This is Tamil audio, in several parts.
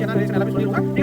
சார்ஜ் என்ன ரேஷன் எல்லாமே சொல்லிடுவாங்க நீங்க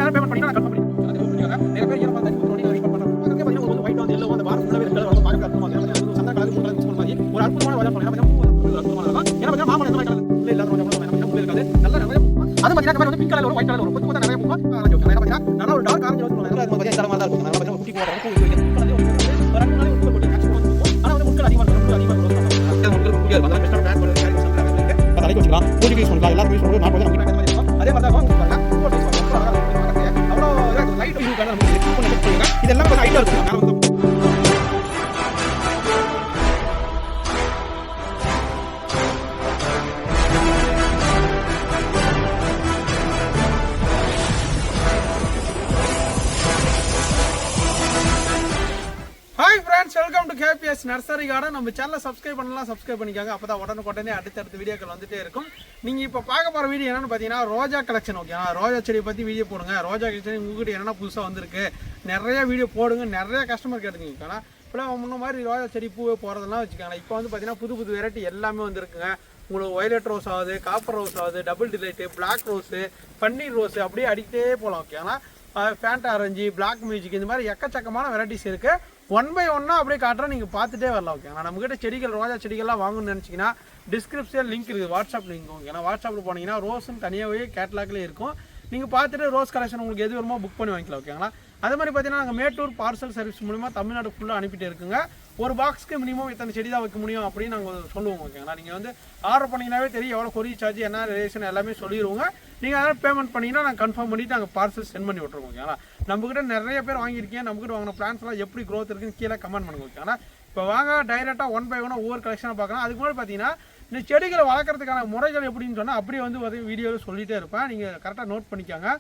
hi friends welcome to KPS nursery garden நம்ம சேனலை சப்ஸ்கிரைப் பண்ணலாம் சப்ஸ்கிரைப் பண்ணிக்காங்க. அப்போ தான் உடனுக்குடனே அடுத்தடுத்த வீடியோக்கள் வந்துட்டே இருக்கும். நீங்கள் இப்போ பார்க்க போகிற வீடியோ என்னன்னு பார்த்தீங்கன்னா ரோஜா கலெக்ஷன் ஓகே ரோஜா செடியை பற்றி வீடியோ போடுங்க. ரோஜா கலெக்ஷன் உங்ககிட்ட என்னென்ன புதுசாக வந்திருக்கு? நிறைய வீடியோ போடுங்க. நிறைய கஸ்டமர் கேட்டுருக்கீங்க. ஆனால் இப்போலாம் முன்ன மாதிரி ரோஜா செடி பூவே போகிறதெல்லாம் வச்சுக்காங்க இப்போ வந்து பார்த்தீங்கன்னா புது புது வெரைட்டி எல்லாமே வந்திருக்குங்க. உங்களுக்கு ஒயலட் ரோஸ் ஆகுது காப்பர் ரோஸ் ஆகுது டபுள் டிலைட்டு பிளாக் ரோஸு பன்னீர் ரோஸு அப்படியே அடிக்கிட்டே போகலாம் ஓகே ஆனால் ஃபேண்ட் ஆரஞ்சு பிளாக் மியூசிக் இந்த மாதிரி எக்கச்சக்கமான வெரைட்டிஸ் இருக்குது ஒன் பை ஒன்னாக அப்படியே காட்டுறோம் நீங்கள் பார்த்துட்டே வரலாம் ஓகே ஆனால் நம்மகிட்ட செடிகள் ரோஜா செடிகள்லாம் வாங்கணும்னு நினச்சிங்கன்னா டிஸ்கிரிப்ஷன் லிங்க் இருக்குது வாட்ஸ்அப் லிங்க் ஓகேனா வாட்ஸ்அப்பில் போனீங்கன்னா ரோஸும் தனியாகவே கேட்லாக்லேயே இருக்கும். நீங்கள் பார்த்துட்டு ரோஸ் கலெக்ஷன் உங்களுக்கு எது வருமோ புக் பண்ணி வாங்கிக்கலாம் ஓகேங்களா அதே மாதிரி பார்த்தீங்கன்னா நாங்கள் மேட்டூர் பார்சல் சர்வீஸ் மூலிமா தமிழ்நாடு ஃபுல்லாக அனுப்பிட்டு இருக்குங்க. ஒரு பாக்ஸ்க்கு மினிமம் இத்தனை செடி தான் வைக்க முடியும் அப்படின்னு நாங்கள் சொல்லுவோம் ஓகேங்களா நீங்கள் வந்து ஆர்டர் பண்ணிங்கனாவே தெரியும் எவ்வளோ கொரிய சார்ஜ் என்ன ரேஷன் எல்லாமே சொல்லிடுவோங்க நீங்கள் அதெல்லாம் பேமெண்ட் பண்ணிங்கன்னா நாங்கள் கன்ஃபார்ம் பண்ணிவிட்டு நாங்கள் பார்சல் சென்ட் பண்ணி விட்ருவோம் ஓகேங்களா நம்மக்கிட்ட நிறைய பேர் வாங்கியிருக்கீங்க நம்மக்கிட்ட வாங்கின பிளான்ஸ்லாம் எப்படி க்ரோத் இருக்குன்னு கீழே கமெண்ட் பண்ணுங்க ஓகேங்களா இப்போ வாங்க டைரெக்டாக ஒன் பை ஒன்னாக ஒவ்வொரு கலெக்ஷனாக பார்க்கலாம். அதுக்கு முன்னாடி பார்த்தீங்கன்னா இந்த செடிகளை வளர்க்குறதுக்கான முறைகள் எப்படின்னு சொன்னால் அப்படியே வந்து பார்த்தீங்கன்னா வீடியோவில் சொல்லிகிட்டே இருப்பேன். நீங்கள் கரெக்டாக நோட் பண்ணிக்கோங்க.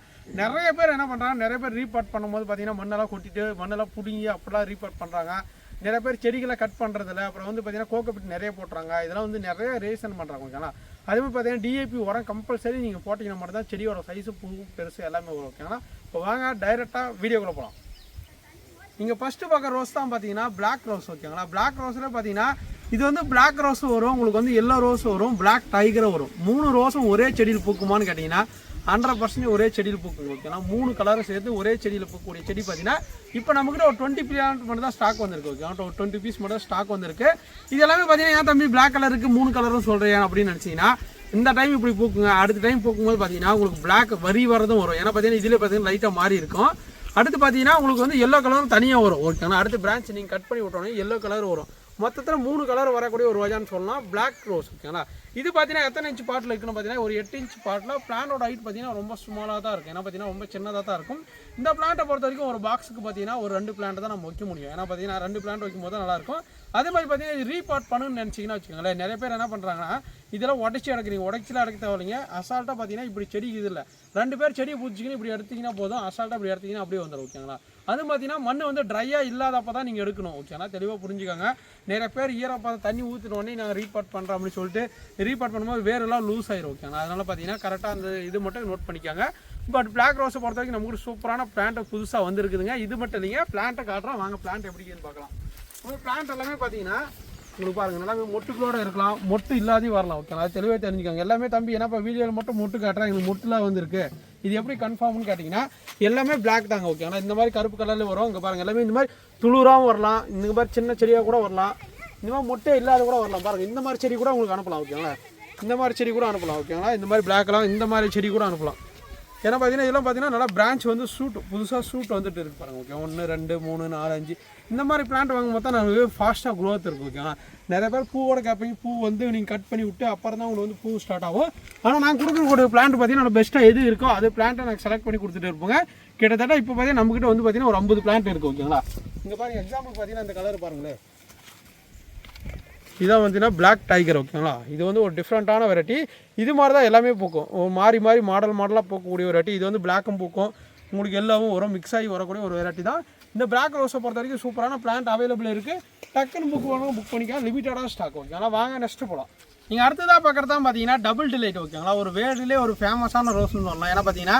நிறைய பேர் என்ன பண்ணுறாங்க நிறைய பேர் ரீபார்ட் பண்ணும்போது பார்த்தீங்கன்னா மண்ணெல்லாம் கொட்டிட்டு மண்ணெல்லாம் பிடுங்கி அப்படிலாம் ரீபார்ட் பண்ணுறாங்க நிறைய பேர் செடிகளை கட் பண்ணுறதில்ல அப்புறம் வந்து பார்த்தீங்கன்னா கோக்கப்பட்டு நிறைய போட்டுறாங்க. இதெல்லாம் வந்து நிறைய ரீசன் பண்ணுறாங்க ஓகேங்களா அதே மாதிரி பார்த்தீங்கன்னா டிஏபி உரம் கம்பல்சரி நீங்கள் போட்டிங்கன்னா மட்டும் தான் செடியோட சைஸு பூ பெருசு எல்லாமே வரும். ஓகேங்களா? இப்போ வாங்க டைரெக்டாக வீடியோக்குள்ளே போகலாம் நீங்கள் ஃபஸ்ட்டு பார்க்குற ரோஸ் தான் பார்த்தீங்கன்னா பிளாக் ரோஸ் ஓகேங்களா? பிளாக் ரோஸில் பார்த்தீங்கன்னா இது வந்து பிளாக் ரோஸ் வரும் உங்களுக்கு வந்து எல்லோ ரோஸ் வரும் பிளாக் டைகரும் வரும். மூணு ரோஸும் ஒரே செடியில் பூக்குமான்னு கேட்டிங்கன்னா ஹண்ட்ரட் பர்சன்டேஜ் ஒரே செடியில் பூக்கும் ஓகேங்களா மூணு கலரும் சேர்த்து ஒரே செடியில் பூக்கக்கூடிய செடி பார்த்தீங்கன்னா இப்போ நம்மக்கிட்ட ஒரு டுவெண்ட்டி பிளான் மட்டும் தான் ஸ்டாக் வந்திருக்கு ஓகே ஒரு டுவெண்ட்டி பீஸ் மட்டும் ஸ்டாக் வந்திருக்கு. இது எல்லாமே பார்த்தீங்கன்னா ஏன் தம்பி பிளாக் கலருக்கு மூணு கலரும் சொல்கிறேன் அப்படின்னு நினச்சிங்கன்னா இந்த டைம் இப்படி பூக்குங்க அடுத்த டைம் பூக்கும்போது பார்த்தீங்கன்னா உங்களுக்கு பிளாக் வரி வரதும் வரும். ஏன்னா பார்த்தீங்கன்னா இதில் பார்த்தீங்கன்னா லைட்டாக மாறி இருக்கும். அடுத்து பார்த்தீங்கன்னா உங்களுக்கு வந்து எல்லோ கலரும் தனியாக வரும் ஓகேங்களா அடுத்து பிரான்ச் நீங்கள் கட் பண்ணி விட்டோன்னே எல்லோ கலர் வரும். மொத்தத்தில் மூணு கலர் வரக்கூடிய ஒரு ரோஜான்னு சொல்லலாம். பிளாக் ரோஸ் ஓகேங்களா இது பார்த்தீங்கன்னா எத்தனை இன்ச் பாட்டில் இருக்குன்னு பார்த்தீங்கன்னா ஒரு எட்டு இன்ச் பாட்டில் பிளானோட ஹைட் பார்த்தீங்கன்னா ரொம்ப ஸ்மாலாக தான் இருக்கும். ஏன்னா பார்த்தீங்கன்னா ரொம்ப சின்னதாக தான் இருக்கும். இந்த பிளான்ட்டை பொறுத்த வரைக்கும் ஒரு பாக்ஸுக்கு பார்த்தீங்கன்னா ஒரு ரெண்டு பிளான்ட் தான் நம்ம வைக்க முடியும். ஏன்னா பார்த்தீங்கன்னா ரெண்டு பிளான்ட் வைக்கும் போது தான் நல்லாயிருக்கும். அதே மாதிரி பார்த்தீங்கன்னா இது ரீபார்ட் பண்ணுன்னு நினச்சிங்கன்னா வச்சுக்கோங்களேன் நிறைய பேர் என்ன பண்ணுறாங்கன்னா இதெல்லாம் உடச்சி எடுக்கிறீங்க உடச்சிலாம் அடக்க தேவையில்லைங்க. அசால்ட்டாக பார்த்தீங்கன்னா இப்படி செடி இது இல்லை ரெண்டு பேர் செடியை பூச்சிக்கின்னு இப்படி எடுத்தீங்கன்னா போதும். அசால்ட்டாக இப்படி எடுத்தீங்கன்னா அப்படியே வந்துடும் ஓகேங்களா அது பார்த்தீங்கன்னா மண் வந்து ட்ரையாக இல்லாதப்போ தான் நீங்கள் எடுக்கணும். ஓகேனா தெளிவாக புரிஞ்சுக்கோங்க. நிறைய பேர் ஈரப்பதம் தண்ணி ஊற்றினோடனே நாங்கள் ரீபார்ட் பண்ணுறோம் அப்படின்னு சொல்லிட்டு ரீபார்ட் பண்ணும்போது வேறெல்லாம் லூஸ் ஆயிரும். ஓகேங்களா அதனால் பார்த்தீங்கன்னா கரெக்டாக அந்த இது மட்டும் நோட் பண்ணிக்கோங்க. பட் பிளாக் ரோஸை பொறுத்த வரைக்கும் நமக்கு சூப்பரான பிளான்ட்டை புதுசாக வந்துருக்குதுங்க. இது மட்டும் இல்லைங்க பிளான்ட்டை காட்டுறோம். வாங்க பிளான்ட் எப்படி இருக்குன்னு பார்க்கலாம். பிளான்ட் எல்லாமே பார்த்தீங்கன்னா உங்களுக்கு பாருங்க. எல்லாமே மொட்டுக்களோட இருக்கலாம். மொட்டு இல்லாதையும் வரலாம். ஓகே அது தெளிவாக தெரிஞ்சுக்கோங்க. எல்லாமே தம்பி என்னப்பா வீடியோவில் மட்டும் மொட்டு காட்டுறேன்? எங்களுக்கு மொட்டுலாம் வந்திருக்கு. இது எப்படி கன்ஃபார்ம்னு கேட்டிங்கன்னா எல்லாமே பிளாக் தாங்க ஓகே ஆனால் இந்த மாதிரி கருப்பு கலரில் வரும். இங்கே பாருங்கள் எல்லாமே இந்த மாதிரி துளுராகவும் வரலாம். இந்த மாதிரி சின்ன செடியாக கூட வரலாம். இந்த மாதிரி மொட்டை இல்லாத கூட வரலாம். பாருங்கள் இந்த மாதிரி செடி கூட உங்களுக்கு அனுப்பலாம் ஓகேங்களா? இந்த மாதிரி செடி கூட அனுப்பலாம் ஓகேங்களா? இந்த மாதிரி பிளாக்லாம் இந்த மாதிரி செடி கூட அனுப்பலாம். ஏன்னா பார்த்தீங்கன்னா இதெல்லாம் பார்த்தீங்கன்னா நல்லா பிரான்ச் வந்து சூட் புதுசாக சூட் வந்துட்டு இருக்கு பாருங்க ஓகே ஒன்று ரெண்டு மூணு நாலு அஞ்சு. இந்த மாதிரி பிளான்ட் வாங்கும் போது தான் நமக்கு ஃபாஸ்ட்டாக க்ரோத் இருக்கும் ஓகேவா நிறைய பேர் பூவோட கேட்பீங்க பூ வந்து நீங்கள் கட் பண்ணி விட்டு அப்புறம் தான் உங்களுக்கு வந்து பூ ஸ்டார்ட் ஆகும். ஆனால் நான் கொடுக்கக்கூடிய பிளான்ட் பார்த்தீங்கன்னா பெஸ்ட்டாக எது இருக்கோ அது பிளான்ட்டை நாங்கள் செலக்ட் பண்ணி கொடுத்துட்டு இருப்போங்க. கிட்டத்தட்ட இப்போ பார்த்தீங்கன்னா நம்மக்கிட்ட வந்து பார்த்தீங்கன்னா ஒரு ஐம்பது பிளான்ட் இருக்குது ஓகேங்களா இங்கே பாருங்கள் எக்ஸாம்பிள் பார்த்தீங்கன்னா இந்த கலர் பாருங்களேன். இதான் பார்த்தீங்கன்னா பிளாக் டைகர் ஓகேங்களா இது வந்து ஒரு டிஃப்ரெண்ட்டான வெரைட்டி இது மாதிரி தான் எல்லாமே பூக்கும். மாறி மாறி மாடல் மாடலாக பூக்கக்கூடிய வெரைட்டி இது வந்து பிளாக்கும் பூக்கும். உங்களுக்கு எல்லாவும் வரும். மிக்ஸ் ஆகி வரக்கூடிய ஒரு வெரைட்டி தான். இந்த பிளாக் ரோஸை பொறுத்த வரைக்கும் சூப்பரான பிளான்ட் அவைலபிள் இருக்குது டக்குன்னு புக் வேணும் புக் பண்ணிக்கலாம். லிமிட்டடாக ஸ்டாக் ஓகே ஆனால் வாங்க நெக்ஸ்ட்டு போகலாம் நீங்கள் அடுத்ததாக பார்க்குறது தான் பார்த்தீங்கன்னா டபுள் டிலைட் ஓகேங்களா ஒரு வேர்ல்டுலேயே ஒரு ஃபேமஸான ரோஸ்னு சொல்லலாம். ஏன்னா பார்த்தீங்கன்னா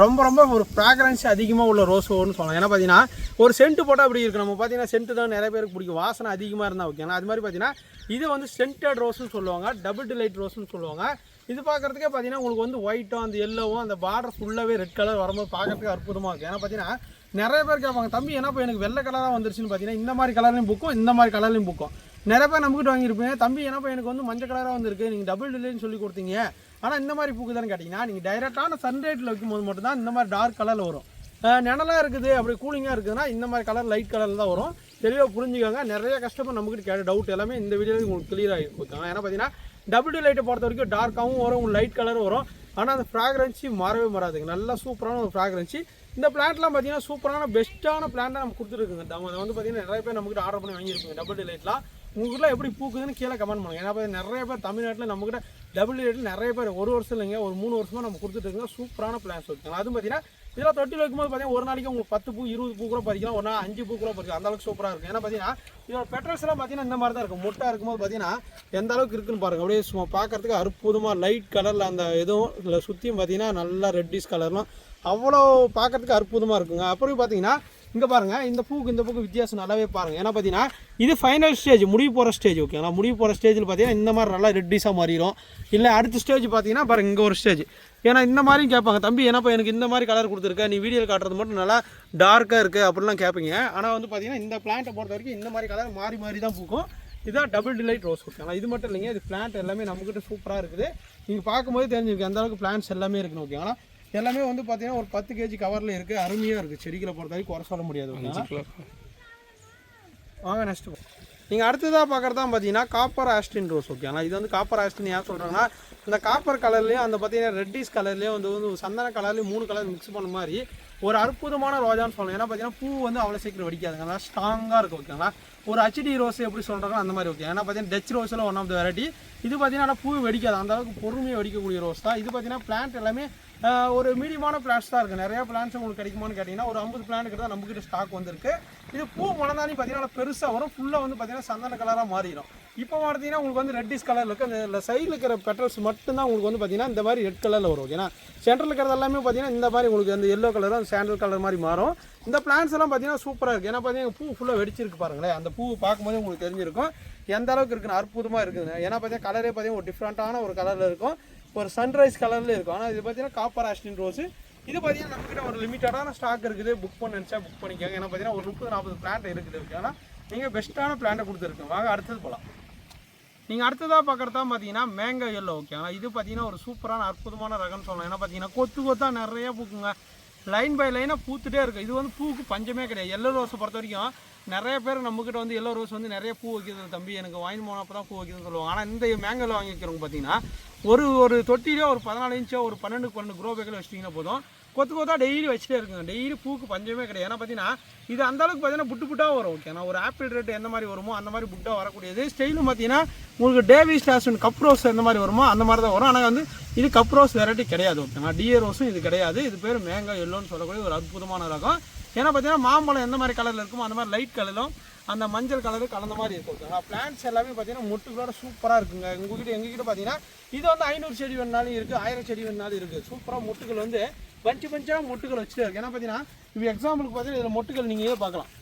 ரொம்ப ரொம்ப ஒரு ஃப்ராக்ரன்ஸ் அதிகமாக உள்ள ரோஸ் ஓன்னு சொல்லலாம். ஏன்னா பார்த்தீங்கன்னா ஒரு சென்ட் போட்டால் அப்படி இருக்கு நம்ம பார்த்தீங்கன்னா சென்ட் தான் நிறைய பேருக்கு பிடிக்கும். வாசனை அதிகமாக இருந்தால் ஓகேங்களா அது மாதிரி பார்த்தீங்கன்னா இது வந்து சென்டட் ரோஸ்னு சொல்லுவாங்க. டபுள் டிலைட் ரோஸ்னு சொல்லுவாங்க. இது பார்க்கறதுக்கே பார்த்தீங்கன்னா உங்களுக்கு வந்து ஒயிட்டும் அந்த எல்லோவும் அந்த பார்டர் ஃபுல்லாகவே ரெட் கலர் வரும்போது பார்க்குறதுக்கு அற்புதமாக இருக்கும். ஏன்னா பார்த்தீங்கன்னா நிறைய பேர் கேட்பாங்க தம்பி என்னப்பா எனக்கு வெள்ளை கலராக வந்துருச்சுன்னு? பார்த்தீங்கன்னா இந்த மாதிரி கலர்லையும் புக்கும் இந்த மாதிரி கலர்லையும் புக்கும் நிறைய பேர் நம்பிக்கிட்டு வாங்கியிருப்பேன் தம்பி என்னப்பா எனக்கு வந்து மஞ்சள் கலராக வந்திருக்கு. நீங்கள் டபுள் டிலேன்னு சொல்லி கொடுத்தீங்க. ஆனால் இந்த மாதிரி பூக்கு தானே கேட்டிங்கன்னா நீங்கள் டைரெக்டான சன்ரைட்டில் வைக்கும்போது மட்டும்தான் இந்த மாதிரி டார்க் கலரில் வரும். நிழலாக இருக்குது அப்படி கூலிங்காக இருக்குதுன்னா இந்த மாதிரி கலர் லைட் கலரில் தான் வரும். தெளிவாக புரிஞ்சுக்கோங்க. நிறைய கஸ்டமர் நம்மகிட்ட கேட்ட டவுட் எல்லாமே இந்த வீடியோவில் உங்களுக்கு கிளியராக ஆகி கொடுத்தாங்க ஏன்னா பார்த்தீங்கன்னா டபுள் டி லைட்டை பொறுத்த வரைக்கும் டார்க்காகவும் வரும் உங்களுக்கு லைட் கலரும் வரும். ஆனால் அந்த ஃப்ராக்ரன்சி மாறவே மாறாதுங்க. நல்லா சூப்பரான ஒரு ஃப்ராக்ரன்சி இந்த பிளான்ட்லாம் பார்த்தீங்கன்னா சூப்பரான பெஸ்ட்டான பிளான்ட்டாக நம்ம கொடுத்துருக்குங்க நம்ம அதை வந்து பார்த்தீங்கன்னா நிறைய பேர் நம்மகிட்ட ஆர்டர் பண்ணி வாங்கியிருப்போங்க டபுள் டி லைட்லாம் உங்களுக்குலாம் எப்படி பூக்குதுன்னு கீழே கமெண்ட் பண்ணுங்க. ஏன்னா பார்த்தீங்கன்னா நிறைய பேர் தமிழ்நாட்டில் நம்மகிட்ட டபுள் லைட்டில் நிறைய பேர் ஒரு வருஷம் இல்லைங்க ஒரு மூணு வருஷமாக நம்ம கொடுத்துட்டு இருக்கோம். சூப்பரான பிளான்ஸ் வச்சுக்கோங்க அதுவும் பார்த்தீங்கன்னா இதெல்லாம் தொட்டில் வைக்கும்போது பார்த்தீங்கன்னா ஒரு நாளைக்கு உங்களுக்கு பத்து பூ இருபது பூ கூட பறிக்கலாம். ஒரு நாள் அஞ்சு பூ கூட பறிக்கலாம். அந்த அளவுக்கு சூப்பராக இருக்கும். ஏன்னா பார்த்தீங்கன்னா இதோட பெட்ரோல்ஸ் பார்த்தீங்கன்னா இந்த மாதிரி தான் இருக்கும். முட்டாக இருக்கும்போது பார்த்தீங்கன்னா எந்த அளவுக்கு இருக்குன்னு பாருங்க. அப்படியே சும்மா பார்க்கறதுக்கு அற்புதமாக லைட் கலரில் அந்த இதுவும் இல்லை சுற்றியும் பார்த்தீங்கன்னா நல்லா ரெட்டிஷ் கலர்லாம் அவ்வளோ பார்க்கறதுக்கு அற்புதமாக இருக்குங்க. அப்புறம் பார்த்தீங்கன்னா இங்கே பாருங்கள் இந்த பூக்கு இந்த பூக்கு வித்தியாசம் நல்லாவே பாருங்கள் ஏன்னா பார்த்தீங்கன்னா இது ஃபைனல் ஸ்டேஜ் முடிவு போகிற ஸ்டேஜ் ஓகேங்களா முடிவு போகிற ஸ்டேஜில் பார்த்தீங்கன்னா இந்த மாதிரி நல்லா ரெட்டிஸாக மாறிடும் இல்லை அடுத்த ஸ்டேஜ் பார்த்தீங்கன்னா பாருங்க இங்கே ஒரு ஸ்டேஜ் ஏன்னா இந்த மாதிரியும் கேட்பாங்க தம்பி என்னப்பா எனக்கு இந்த மாதிரி கலர் கொடுத்துருக்க? நீ வீடியோவில் காட்டுறது மட்டும் நல்லா டார்க்காக இருக்குது அப்படிலாம் கேட்பீங்க. ஆனால் வந்து பார்த்தீங்கன்னா இந்த பிளான்ட்டை பொறுத்த வரைக்கும் இந்த மாதிரி கலர் மாறி மாறி தான் பூக்கும். இதான் டபுள் டிலைட் ரோஸ் ஓகேங்களா இது மட்டும் இல்லைங்க இது பிளான்ட் எல்லாமே நம்மக்கிட்ட சூப்பராக இருக்குது. நீங்கள் பார்க்கும்போது தெரிஞ்சிருக்கு அந்த அளவுக்கு பிளான்ட்ஸ் எல்லாமே இருக்குன்னு ஓகேங்களா எல்லாமே வந்து பார்த்தீங்கன்னா ஒரு பத்து கேஜி கவரில் இருக்குது அருமையாக இருக்குது செடிகளை பொறுத்த வரைக்கும் குறை சொல்ல முடியாது வாங்க நெக்ஸ்ட் நீங்கள் அடுத்ததாக பார்க்குறது தான் பார்த்தீங்கன்னா காப்பர் ஆஸ்டின் ரோஸ் ஓகேங்களா இது வந்து காப்பர் ஆஸ்டின் ஏன் சொல்கிறாங்கன்னா இந்த காப்பர் கலர்லேயும் அந்த பார்த்தீங்கன்னா ரெட்டிஸ் கலர்லேயும் வந்து வந்து சந்தன கலர்லேயும் மூணு கலர் மிக்ஸ் பண்ண மாதிரி ஒரு அற்புதமான ரோஜான்னு சொல்லலாம். ஏன்னா பார்த்தீங்கன்னா பூ வந்து அவ்வளோ சீக்கிரம் வெடிக்காதுங்க. நல்லா ஸ்ட்ராங்காக இருக்கும் ஓகேங்களா ஒரு ஹச்டி ரோஸ் எப்படி சொல்கிறாங்களோ அந்த மாதிரி ஓகே ஏன்னா பார்த்தீங்கன்னா டச் ரோஸில் ஒன் ஆஃப் த வெரைட்டி இது பார்த்தீங்கன்னா பூ வெடிக்காது. அந்த அளவுக்கு பொறுமையாக வெடிக்கக்கூடிய ரோஸ் தான். இது பார்த்தீங்கன்னா பிளான்ட் எல்லாமே ஒரு மீடியமான பிளான்ஸ் தான் இருக்குது நிறையா பிளான்ஸ் உங்களுக்கு கிடைக்குமான்னு கேட்டிங்கன்னா ஒரு ஐம்பது பிளான்ட் தான் நம்மக்கிட்ட ஸ்டாக் வந்திருக்கு. இது பூ மலர்ந்தானி பார்த்தீங்கன்னா பெருசாக வரும். ஃபுல்லாக வந்து பார்த்தீங்கன்னா சந்தன கலராக மாறிடும். இப்போ பார்த்தீங்கன்னா உங்களுக்கு வந்து ரெட்டிஸ் கலரில் இருக்குது அந்த சைடில் இருக்கிற பெட்ரல்ஸ் மட்டும்தான் உங்களுக்கு வந்து பார்த்தீங்கன்னா இந்த மாதிரி ரெட் கலரில் வரும். ஏன்னா சென்டரில் இருக்கிறது எல்லாமே பார்த்தீங்கன்னா இந்த மாதிரி உங்களுக்கு அந்த எல்லோ கலர் அந்த சாண்டல் கலர் மாதிரி மாறும். இந்த பிளான்ஸ் எல்லாம் பார்த்தீங்கன்னா சூப்பராக இருக்குது ஏன்னா பார்த்தீங்கன்னா பூ ஃபுல்லாக வெடிச்சிருக்கு பாருங்களேன். அந்த பூ பார்க்கும்போது உங்களுக்கு தெரிஞ்சிருக்கும். எந்த அளவுக்கு இருக்குன்னு அற்புதமாக இருக்குது. ஏன்னா பார்த்தீங்கன்னா கலரே பார்த்தீங்கன்னா ஒரு டிஃப்ரெண்ட்டான ஒரு கலரில் இருக்கும். ஒரு சன்ரைஸ் கலரில் இருக்கும். ஆனால் இது பார்த்தீங்கன்னா காப்பர் ஆஸ்டின் ரோஸு இது பார்த்தீங்கன்னா நம்மக்கிட்ட ஒரு லிமிட்டடான ஸ்டாக் இருக்குது. புக் பண்ண நினச்சா புக் பண்ணிக்கோங்க. ஏன்னா பார்த்தீங்கன்னா ஒரு முப்பது நாற்பது பிளான்ட் இருக்குது. ஆனால் நீங்கள் பெஸ்ட்டான பிளான்ட்டை கொடுத்துருக்கோம் வாங்க அடுத்தது போகலாம் நீங்கள் அடுத்ததாக பார்க்குறதா பார்த்தீங்கன்னா மேங்கோ எல்லோ ஓகேங்களா இது பார்த்தீங்கன்னா ஒரு சூப்பரான அற்புதமான ரகம்னு சொல்லலாம். ஏன்னா பார்த்தீங்கன்னா கொத்து கொத்தாக நிறைய பூக்குங்க. லைன் பை லைனாக பூத்துட்டே இருக்கும் இது வந்து பூவுக்கு பஞ்சமே கிடையாது. எல்லோ ரோஸை பொறுத்த வரைக்கும் நிறைய பேர் நம்மக்கிட்ட வந்து எல்லோ ரோஸ் வந்து நிறைய பூ வைக்கிறது தம்பி. எனக்கு வாங்கி போனப்போ தான் பூ வைக்கிறதுன்னு சொல்லுவாங்க. ஆனால் இந்த மேங்கோவில் வாங்கி வைக்கிறவங்க பார்த்தீங்கன்னா ஒரு ஒரு தொட்டிலே ஒரு பதினாலு இன்ச்சோ ஒரு பன்னெண்டு பன்னெண்டு குரோ பேக்கில் வச்சிட்டிங்கன்னா போதும். கொத்து கொத்தா டெய்லி வச்சுட்டே இருக்குங்க. டெய்லி பூக்கு பஞ்சமே கிடையாது. ஏன்னா பார்த்தீங்கன்னா இது அந்த அளவுக்கு பார்த்தீங்கன்னா புட்டு புட்டாக வரும் ஓகே ஒரு ஆப்பிள் ரேட் எந்த மாதிரி வருமோ அந்த மாதிரி புட்டாக வரக்கூடியது. ஸ்டைலும் பார்த்தீங்கன்னா உங்களுக்கு டேவி ஸ்டாஷன் கப் ரோஸ் எந்த மாதிரி வருமோ அந்த மாதிரி தான் வரும். ஆனால் வந்து இது கப் ரோஸ் வெரைட்டி கிடையாது ஓகேண்ணா டிஏ ரோஸும் இது கிடையாது. இது பேர் மேங்காய் எல்லோன்னு சொல்லக்கூடிய ஒரு அற்புதமான ரகம். ஏன்னா பார்த்தீங்கன்னா மாம்பழம் எந்த மாதிரி கலரில் இருக்குமோ அந்த மாதிரி லைட் கலரும் அந்த மஞ்சள் கலரு கலந்த மாதிரி இருக்கும் ஓகேங்களா பிளான்ஸ் எல்லாமே பார்த்தீங்கன்னா மொட்டுகளோட சூப்பராக இருக்குங்க. உங்ககிட்ட எங்ககிட்ட பார்த்தீங்கன்னா இது வந்து ஐநூறு செடி வேணாலும் இருக்குது ஆயிரம் செடி வேணாலும் இருக்குது சூப்பராக மொட்டுகள் வந்து பஞ்சு பஞ்சாக மொட்டுகள் வச்சுட்டு இருக்கு. ஏன்னா பார்த்தீங்கன்னா இப்போ எக்ஸாம்பிளுக்கு பார்த்தீங்கன்னா இதில் மொட்டுகள் நீங்கள் பார்க்கலாம்.